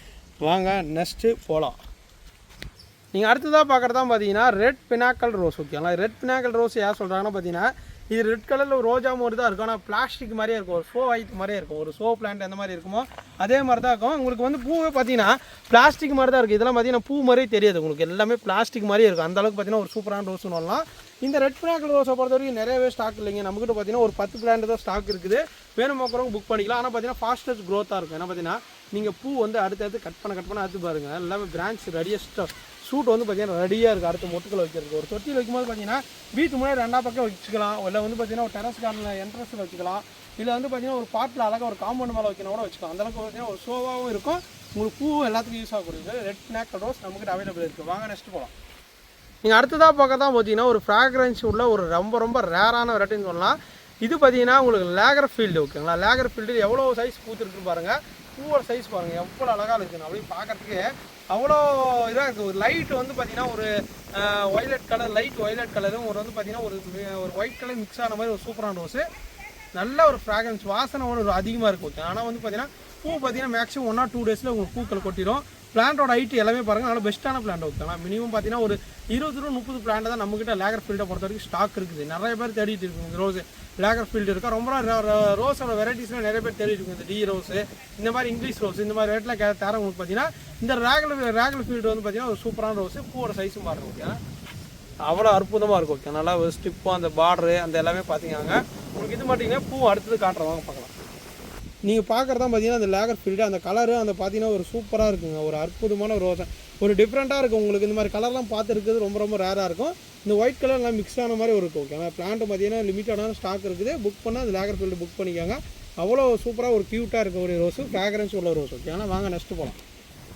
வாங்க நெக்ஸ்ட்டு போகலாம் நீங்கள் அடுத்ததாக பார்க்குறதான் பார்த்தீங்கன்னா ரெட் பினாக்கல் ரோஸ் ஓகேங்களா? ரெட் பினாக்கல் ரோஸ் யார் சொல்கிறாங்கன்னா பார்த்தீங்கன்னா இது ரெட் கலரில் ரோஜா மாதிரி தான் இருக்கும். ஆனால் பிளாஸ்டிக் மாதிரியே இருக்கும். ஒரு ஷோ ஐட் மாதிரியே இருக்கும். ஒரு ஷோ பிளான்ட் அந்த மாதிரி இருக்குமோ அதே மாதிரி தான் இருக்கும். உங்களுக்கு வந்து பூவே பார்த்தீங்கன்னா பிளாஸ்டிக் மாதிரி தான் இருக்குது இதெல்லாம் பார்த்தீங்கன்னா பூ மாதிரியே தெரியாது. உங்களுக்கு எல்லாமே பிளாஸ்டிக் மாதிரியே இருக்கும். அந்த அளவுக்கு பார்த்தீங்கன்னா ஒரு சூப்பரான ரோஸ் சொல்லலாம் இந்த ரெட் பினாக்கல் ரோஸை பொறுத்த வரைக்கும் நிறையவே ஸ்டாக் இல்லைங்க. நம்மகிட்ட பார்த்தீங்கன்னா ஒரு பத்து பிளான்ட் தான் ஸ்டாக் இருக்குது. வேணும் பார்க்குறவங்க புக் பண்ணிக்கலாம் ஆனால் பார்த்தீங்கன்னா ஃபாஸ்டஸ்ட் க்ரோத்தாக இருக்கும். ஏன்னா பார்த்தீங்கன்னா நீங்கள் பூ வந்து அடுத்தடுத்து கட் பண்ண கட் பண்ண அடுத்து பாருங்கள் எல்லாமே பிரான்ச் ரெடியஸ்ட்டாக சூட் வந்து பார்த்தீங்கன்னா ரெடியாக இருக்குது அடுத்த மொட்டுக்களை வைக்கிறதுக்கு. ஒரு தொட்டியில் வைக்கும்போது பார்த்தீங்கன்னா வீட்டு முன்னாடி ரெண்டா பக்கம் வச்சுக்கலாம். இல்லை வந்து பார்த்தீங்கன்னா ஒரு டெரஸ் கார்டனில் என்ட்ரன்ஸில் வச்சுக்கலாம். இல்லை வந்து பார்த்தீங்கன்னா ஒரு பாட்டில் அழகாக ஒரு காம்பவுண்ட் மேலே வைக்கணும் கூட வச்சுக்கலாம். அந்தளவுக்கு பார்த்தீங்கன்னா ஒரு ஷோவாகவும் இருக்கும். உங்களுக்கு பூ எல்லாத்துக்கும் யூஸ் ஆகக்கூடியது ரெட் நேக்கல் ரோஸ் நம்மகிட்ட அவைலபிள் இருக்குது வாங்க நெக்ஸ்ட் போகலாம் நீங்கள் அடுத்ததாக பார்க்க தான் பார்த்தீங்கன்னா ஒரு ஃப்ராக்ரன்ஸ் உள்ள ஒரு ரொம்ப ரொம்ப ரேரான வெரைட்டின்னு சொல்லலாம். இது பார்த்தீங்கன்னா உங்களுக்கு லேகர் ஃபீல்டு ஓகேங்களா? லேகர் ஃபீல்டு எவ்வளோ சைஸ் பூத்துருக்கு பாருங்கள் பூவோட சைஸ் பாருங்கள் எவ்வளோ அழகாக இருக்குன்னு அப்படியே பார்க்குறதுக்கு அவ்வளோ இதாக இருக்குது ஒரு லைட் வந்து பார்த்தீங்கன்னா ஒரு ஒய்லட் கலர் லைட் ஒய்லட் கலரும் ஒரு வந்து பார்த்தீங்கன்னா ஒரு ஒரு ஒயிட் கலர் மிக்ஸ் ஆன மாதிரி ஒரு சூப்பரான ரோஸு நல்ல ஒரு ஃப்ராக்ரன்ஸ் வாசனை ஒரு அதிகமாக இருக்கும் ஓகே ஆனால் வந்து பார்த்தீங்கன்னா பூ பார்த்தீங்கன்னா மேக்ஸிமம் ஒன் ஆர் டூ டேஸில் உங்களுக்கு பூக்கள் கொட்டிடும். பிளான்ட்டோட ஹைட் எல்லாமே பாருங்க. நல்லா பெஸ்ட்டான பிளான்ட் ஓகேங்களா மினிமம் பார்த்தீங்கன்னா ஒரு இருபது ரூபா முப்பது பிளான்ட் தான் நம்மக்கிட்ட லேகர் ஃபீல்டை பொறுத்த வரைக்கும் ஸ்டாக் இருக்குது. நிறைய பேர் தேடிட்டு இருக்குங்க இந்த லேகர் ஃபீல்டு இருக்கா? ரொம்ப ரோஸோட வெரைட்டிஸ்லாம் நிறைய பேர் தேடிட்டு இந்த டி ரோஸு இந்த மாதிரி இங்கிலீஷ் ரோஸ் இந்த மாதிரி ரேட்டில் கே தரவங்களுக்கு பார்த்தீங்கன்னா இந்த ரேகல் ரேகல் ஃபீல்டு வந்து பார்த்தீங்கன்னா ஒரு சூப்பரான ரோஸு. பூவோட சைஸும் பாருங்க ஓகே அவ்வளோ அற்புதமாக இருக்கும் ஓகே நல்லா ஒரு ஸ்டிப்பு அந்த பார்டரு அந்த எல்லாமே பார்த்தீங்கன்னா உங்களுக்கு இது மாட்டிங்கன்னா பூ அடுத்தது காட்டுறதாங்க பார்க்கலாம் நீங்கள் பார்க்குறதான் பார்த்தீங்கன்னா அந்த லேகர் ஃபீல்டு அந்த கலரு அந்த பார்த்தீங்கன்னா ஒரு சூப்பராக இருக்குங்க. ஒரு அற்புதமான ரோஸை. ஒரு டிஃப்ரெண்ட்டாக இருக்கும். உங்களுக்கு இந்த மாதிரி கலர்லாம் பார்த்துருக்குது ரொம்ப ரொம்ப ரேராக இருக்கும். இந்த ஒயிட் கலர்லாம் மிக்ஸ் ஆன மாதிரி ஒரு இருக்கும். ஓகே பிளான்ட் பார்த்தீங்கன்னா லிமிட்டடான ஸ்டாக் இருக்குது. புக் பண்ணால் அந்த லேகர் ஃபீல்டு புக் பண்ணிக்கோங்க. அவ்வளோ சூப்பராக ஒரு க்யூட்டாக இருக்க ஒரு ரோஸு ஃப்ராக்ரன்ஸ் உள்ள ரோஸ் ஓகே ஆனால் வாங்க நெக்ஸ்ட் போகலாம்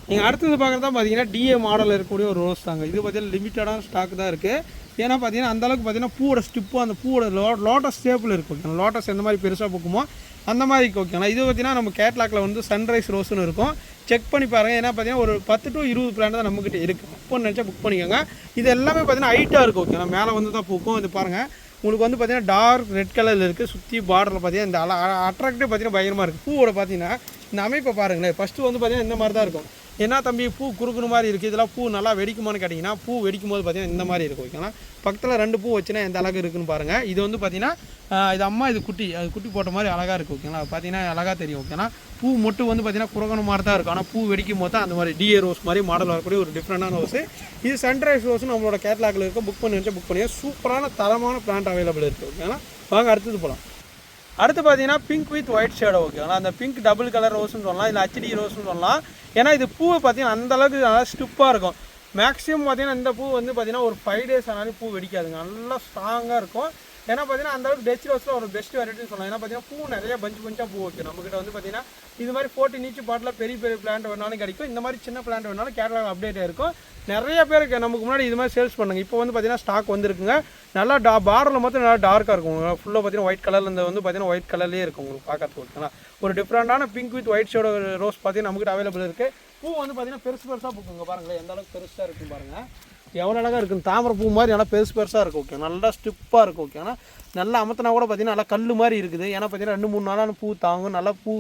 நீங்கள் அடுத்தது பார்க்குறதா பார்த்தீங்கன்னா டிஏ மாடல் இருக்கக்கூடிய ஒரு ரோஸ் தாங்க. இது பார்த்தீங்கன்னா லிமிட்டடான ஸ்டாக் தான் இருக்குது ஏன்னா பார்த்தீங்கன்னா அந்தளவுக்கு பார்த்தீங்கன்னா பூவோட ஸ்டிப்பு அந்த பூவோட லோ லோட்டஸ் ஷேப்பில் இருக்கும். ஓகேங்களா லோட்டஸ் எந்த மாதிரி பெருசாக பூக்குமோ அந்த மாதிரி ஓகேங்களா இது பார்த்தீங்கன்னா நம்ம கேட்லாக்ல வந்து சன்ரைஸ் ரோஸ்னு இருக்கும். செக் பண்ணி பாருங்கள் ஏன்னா பார்த்தீங்கன்னா ஒரு பத்து டு இருபது பிளான் தான் நம்மக்கிட்ட இருக்குது புக் நினச்சா புக் பண்ணிக்கோங்க. இது எல்லாமே பார்த்தீங்கன்னா ஹைட்டாக இருக்கும் ஓகேங்களா மேலே வந்து தான் பூக்கும். இது பாருங்கள் உங்களுக்கு வந்து பார்த்தீங்கன்னா டார்க் ரெட் கலரில் இருக்குது சுற்றி பார்டரில் பார்த்தீங்கன்னா இந்த அல அட்ராக்டிவ் பார்த்தீங்கன்னா பயங்கரமாக இருக்குது பூவோட பார்த்தீங்கன்னா இந்த அமைப்பை பாருங்களேன். ஃபஸ்ட்டு வந்து பார்த்தீங்கன்னா இந்த மாதிரி தான் இருக்கும். என்ன தம்பி பூ குறுக்குற மாதிரி இருக்குது இதெல்லாம் பூ நல்லா வெடிக்குமான்னு கேட்டிங்கன்னா பூ வெடிக்கும் போது பார்த்தீங்கன்னா இந்த மாதிரி இருக்கும் ஓகேங்களா? பக்கத்தில் ரெண்டு பூ வச்சுன்னா எந்த அழகு இருக்குன்னு பாருங்கள் இது வந்து பார்த்திங்கன்னா இது அம்மா இது குட்டி அது குட்டி போட்ட மாதிரி அழகாக இருக்குது ஓகேங்களா? பார்த்தீங்கன்னா அழகாக தெரியும் ஓகேனா பூ மட்டும் வந்து பார்த்திங்கன்னா குறுகன மாதிரி தான் இருக்கும் ஆனால் பூ வெடிக்கும் போது தான் அந்த மாதிரி டிஏ ரோஸ் மாதிரி மாடல் வரக்கூடிய ஒரு டிஃப்ரெண்டான ரோஸ் இது சன்ரைஸ் ரோஸ் நம்மளோட கேட்லாகில் இருக்க. புக் பண்ணி வச்சு புக் பண்ணி சூப்பரான தரமான பிளான்ட் அவைலபிள் இருக்குது ஓகேங்களா? வாங்க அடுத்தது போகலாம் அடுத்து பார்த்தீங்கன்னா பிங்க் வித் ஒயிட் ஷேடோ ஓகேங்களா அந்த பிங்க் டபுள் கலர் ரோஸ்னு சொல்லலாம் இல்லை ஹச்டி ரோஸ்னு சொல்லலாம். ஏன்னா இது பூவை பார்த்தீங்கன்னா அந்தளவுக்கு நல்லா ஸ்டிப்பாக இருக்கும். மேக்ஸிமம் பார்த்தீங்கன்னா இந்த பூ வந்து பார்த்தீங்கன்னா ஒரு ஃபைவ் டேஸ் ஆனாலும் பூ வெடிக்காதுங்க. நல்லா ஸ்ட்ராங்காக இருக்கும். ஏன்னா பார்த்தீங்கன்னா அந்த அளவுக்கு டெஸ்ட் ரோஸில் ஒரு பெஸ்ட் வெரைட்டின்னு சொல்லலாம். ஏன்னா பார்த்தீங்கன்னா பூ நிறைய பஞ்சு பஞ்சாக பூ வைக்கும். நம்மகிட்ட வந்து பார்த்தீங்கன்னா இது மாதிரி ஃபோர்ட்டி நீச்சு பாட்டில் பெரிய பெரிய பிளான்ட் வேணாலும் கிடைக்கும். இந்த மாதிரி சின்ன பிளான்ட் வேணாலும் கேரளா அப்டேட் இருக்கும் நிறைய பேருக்கு நமக்கு முன்னாடி இது மாதிரி சேல்ஸ் பண்ணுங்க. இப்போ வந்து பார்த்தீங்கன்னா ஸ்டாக் வந்துருக்குங்க. நல்லா டா பார்டரில் மட்டும் நல்லா டார்க்காக இருக்கும். ஃபுல்லாக பார்த்தீங்கன்னா ஒயிட் கலரில் இந்த வந்து பார்த்தீங்கன்னா ஒயிட் கலர்லேயே இருக்கும் உங்களுக்கு பார்க்கறதுக்கு ஓகேங்களா? ஒரு டிஃப்ரெண்டான பிங்க் வித் ஒயிட் ஷோட ரோஸ் பார்த்தீங்கன்னா நம்மகிட்ட அவைலபிள் இருக்குது பூ வந்து பார்த்தீங்கன்னா பெருசு பெருசாக பூக்குங்க. பாருங்களேன் எந்த அளவுக்கு பெருசாக இருக்கும் பாருங்கள் எவ்வளோ அழகாக இருக்கும் தாமரை பூ மாதிரி நல்லா பெருசு பெருசாக இருக்கும் ஓகே நல்லா ஸ்டிப்பாக இருக்கும் ஓகே ஆனால் நல்லா அமத்தினா கூட பார்த்தீங்கன்னா நல்லா கல் மாதிரி இருக்குது. ஏன்னா பார்த்தீங்கன்னா ரெண்டு மூணு நாளான பூ தாங்கும். நல்லா பூ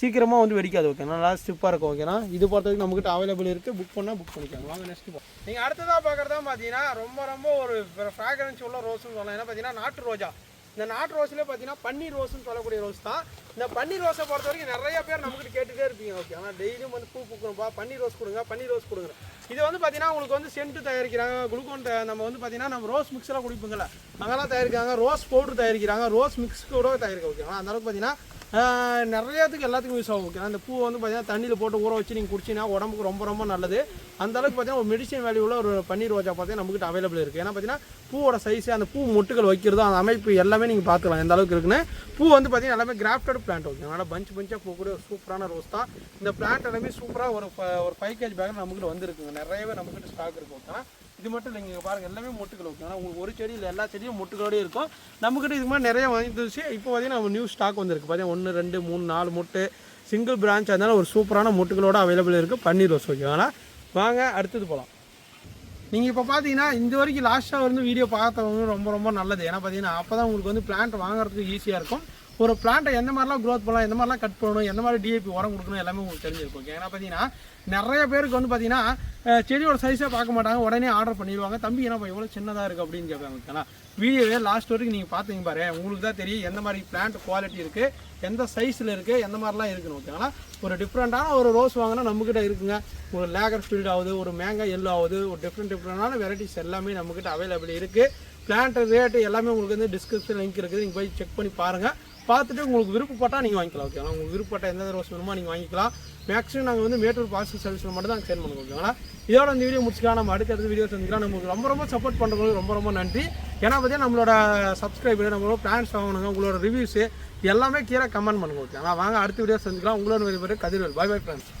சீக்கிரமாக வந்து வெடிக்காது ஓகே நல்லா ஸ்டிப்பாக இருக்கும் ஓகேனா இது பார்த்ததுக்கு நம்மகிட்ட அவைலபிள் இருக்குது புக் பண்ணால் புக் பண்ணிக்கலாம். வாங்க நெக்ஸ்ட் போ நீங்கள் அடுத்ததாக பார்க்குறதா பார்த்தீங்கன்னா ரொம்ப ரொம்ப ஒரு ஃப்ராக்ரன்ஸ் உள்ள ரோஸ்னு சொல்லலாம். ஏன்னா பார்த்தீங்கன்னா நாட்டு ரோஜா. இந்த நாட்டு ரோஸ்லேயே பார்த்தீங்கன்னா பன்னீர் ரோஸ்னு சொல்லக்கூடிய ரோஸ் தான். இந்த பன்னீர் ரோஸை பொறுத்த வரைக்கும் நிறைய பேர் நம்மகிட்ட கேட்டுகிட்டே இருப்பீங்க. ஓகே ஆனால் டெய்லியும் வந்து பூ பூக்கணும்ப்பா பன்னீர் ரோஸ் கொடுங்க பன்னீர் ரோஸ் கொடுங்க. இது வந்து பார்த்தீங்கன்னா உங்களுக்கு வந்து சென்ட் தயாரிக்கிறாங்க குளுக்கோன் நம்ம வந்து பார்த்தீங்கன்னா நம்ம ரோஸ் மிக்ஸ்லாம் குடிப்போங்கல்ல அங்கெல்லாம் தயாரிக்கிறாங்க ரோஸ் பவுடர் தயாரிக்கிறாங்க ரோஸ் மிக்ஸ் கூட தயாரிக்க ஓகேங்களா ஆனால் அந்தளவுக்கு பார்த்தீங்கன்னா நிறையாத்துக்கு எல்லாத்துக்கும் யூஸ் ஆகும். அந்த இந்த பூ வந்து பார்த்தீங்கன்னா தண்ணியில் போட்டு ஊற வச்சு நீங்கள் குடிச்சிங்கன்னா உடம்புக்கு ரொம்ப ரொம்ப நல்லது. அந்த அளவுக்கு பார்த்தீங்கன்னா ஒரு மெடிசன் வேல்யூவில் ஒரு பன்னீர் ரோஜா பார்த்தீங்கன்னா நம்மகிட்ட அவைலபிள் இருக்குது ஏன்னா பார்த்தீங்கன்னா பூவோட சைஸ் அந்த பூ மொட்டுகள் வைக்கிறது அந்த அமைப்பு எல்லாமே நீங்கள் பார்த்துக்கலாம் எந்த அளவுக்கு இருக்குன்னு. பூ வந்து பார்த்தீங்கன்னா எல்லாமே கிராஃப்டட் பிளான்ட் ஓகே நல்லா பஞ்ச் பஞ்சாக போகக்கூடிய ஒரு சூப்பரான ரோஸ் தான் இந்த பிளான்ட் எல்லாமே சூப்பராக ஒரு ஒரு ஃபைவ் கேஜ் பேக் நம்மகிட்ட வந்துருக்குங்க. நிறையவே நம்மகிட்ட ஸ்டாக் இருக்குது ஓகேனா இது மட்டும் இல்லைங்க இங்கே பாருங்கள் எல்லாமே மொட்டுக்கள் ஓகே ஆனால் உங்களுக்கு ஒரு செடியில் எல்லா செடியும் மொட்டுகளோடய இருக்கும். நம்மக்கிட்ட இது மாதிரி நிறைய வந்துருச்சு. இப்போ பார்த்தீங்கன்னா நம்ம நியூ ஸ்டாக் வந்திருக்கு. பார்த்தீங்கன்னா ஒன்று ரெண்டு மூணு நாலு மொட்டு சிங்கிள் பிரான்ச் அதனால ஒரு சூப்பரான மொட்டுகளோட அவைலபிள் இருக்குது பன்னீர் ரோஸ் ஓகேங்களா வாங்க அடுத்தது போகலாம் நீங்கள் இப்போ பார்த்தீங்கன்னா இந்த வரைக்கும் லாஸ்ட்டாக வந்து வீடியோ பார்த்தவங்க ரொம்ப ரொம்ப நல்லது. ஏன்னா பார்த்தீங்கன்னா அப்போ தான் உங்களுக்கு வந்து பிளான்ட் வாங்குறதுக்கு ஈஸியாக இருக்கும். ஒரு பிளான்ட்டை எந்த மாதிரிலாம் க்ரோத் பண்ணலாம் எந்த மாதிரிலாம் கட் பண்ணணும் எந்த மாதிரி டிஏபி உரம் கொடுக்கணும் எல்லாமே உங்களுக்கு தெரிஞ்சிருக்கும் ஏன்னா பார்த்தீங்கன்னா நிறைய பேருக்கு வந்து பார்த்தீங்கன்னா செடியோட சைஸாக பார்க்க மாட்டாங்க. உடனே ஆர்டர் பண்ணிடுவாங்க. தம்பி என்னப்பா எவ்வளோ சின்னதாக இருக்குது அப்படின்னு கேட்பாங்க ஏன்னா வீடியோவே லாஸ்ட் வரைக்கும் நீங்கள் பார்த்தீங்க பாரு உங்களுக்கு தான் தெரியும் எந்த மாதிரி பிளான்ட் குவாலிட்டி இருக்குது எந்த சைஸில் இருக்குது எந்த மாதிரிலாம் இருக்குன்னு ஓகேங்களா ஒரு டிஃப்ரெண்ட்டான ஒரு ரோஸ் வாங்கினா நம்மக்கிட்ட இருக்குங்க. ஒரு லேகர் ஃபீல்டு ஆகுது ஒரு மேங்கா எல்லோ ஆகுது ஒரு டிஃப்ரெண்ட் டிஃப்ரெண்டான வெரைட்டிஸ் எல்லாமே நம்மக்கிட்ட அவைலபிள் இருக்குது பிளான்ட் ரேட்டு எல்லாமே உங்களுக்கு வந்து டிஸ்கிரிப்ஷன் லிங்க் இருக்குது. நீங்கள் போய் செக் பண்ணி பாருங்கள் பார்த்துட்டு உங்களுக்கு விருப்பப்பட்டால் நீங்கள் வாங்கிக்கலாம் ஓகேங்களா உங்களுக்கு விருப்பப்பட்ட எந்த ரோஸ் வேணுமோ நீங்கள் வாங்கிக்கலாம். மேக்ஸிமம் நாங்கள் வந்து மேட்டூர் பாசிட்டிவ் சர்வீஸில் மட்டும் தான் சென்ட் பண்ணுவோம் ஓகேங்களா இதோட இந்த வீடியோ முடிச்சுக்கலாம். நம்ம அடுத்தடுத்த வீடியோ செஞ்சுக்கலாம் நமக்கு ரொம்ப ரொம்ப சப்போர்ட் பண்ணுறவங்களுக்கு ரொம்ப ரொம்ப நன்றி. ஏன்னா பார்த்தீங்கன்னா நம்மளோட சப்ஸ்கிரைபர் நம்மளோட பிளான்ஸ் வாங்கணுங்க உங்களோட ரிவ்யூஸு எல்லாமே கீழே கமெண்ட் பண்ணுங்க ஓகேங்களா வாங்க அடுத்த வீடியோ செஞ்சுக்கலாம் உங்களோட கதிர்வேல். பாய் பாய் ஃப்ரெண்ட்ஸ்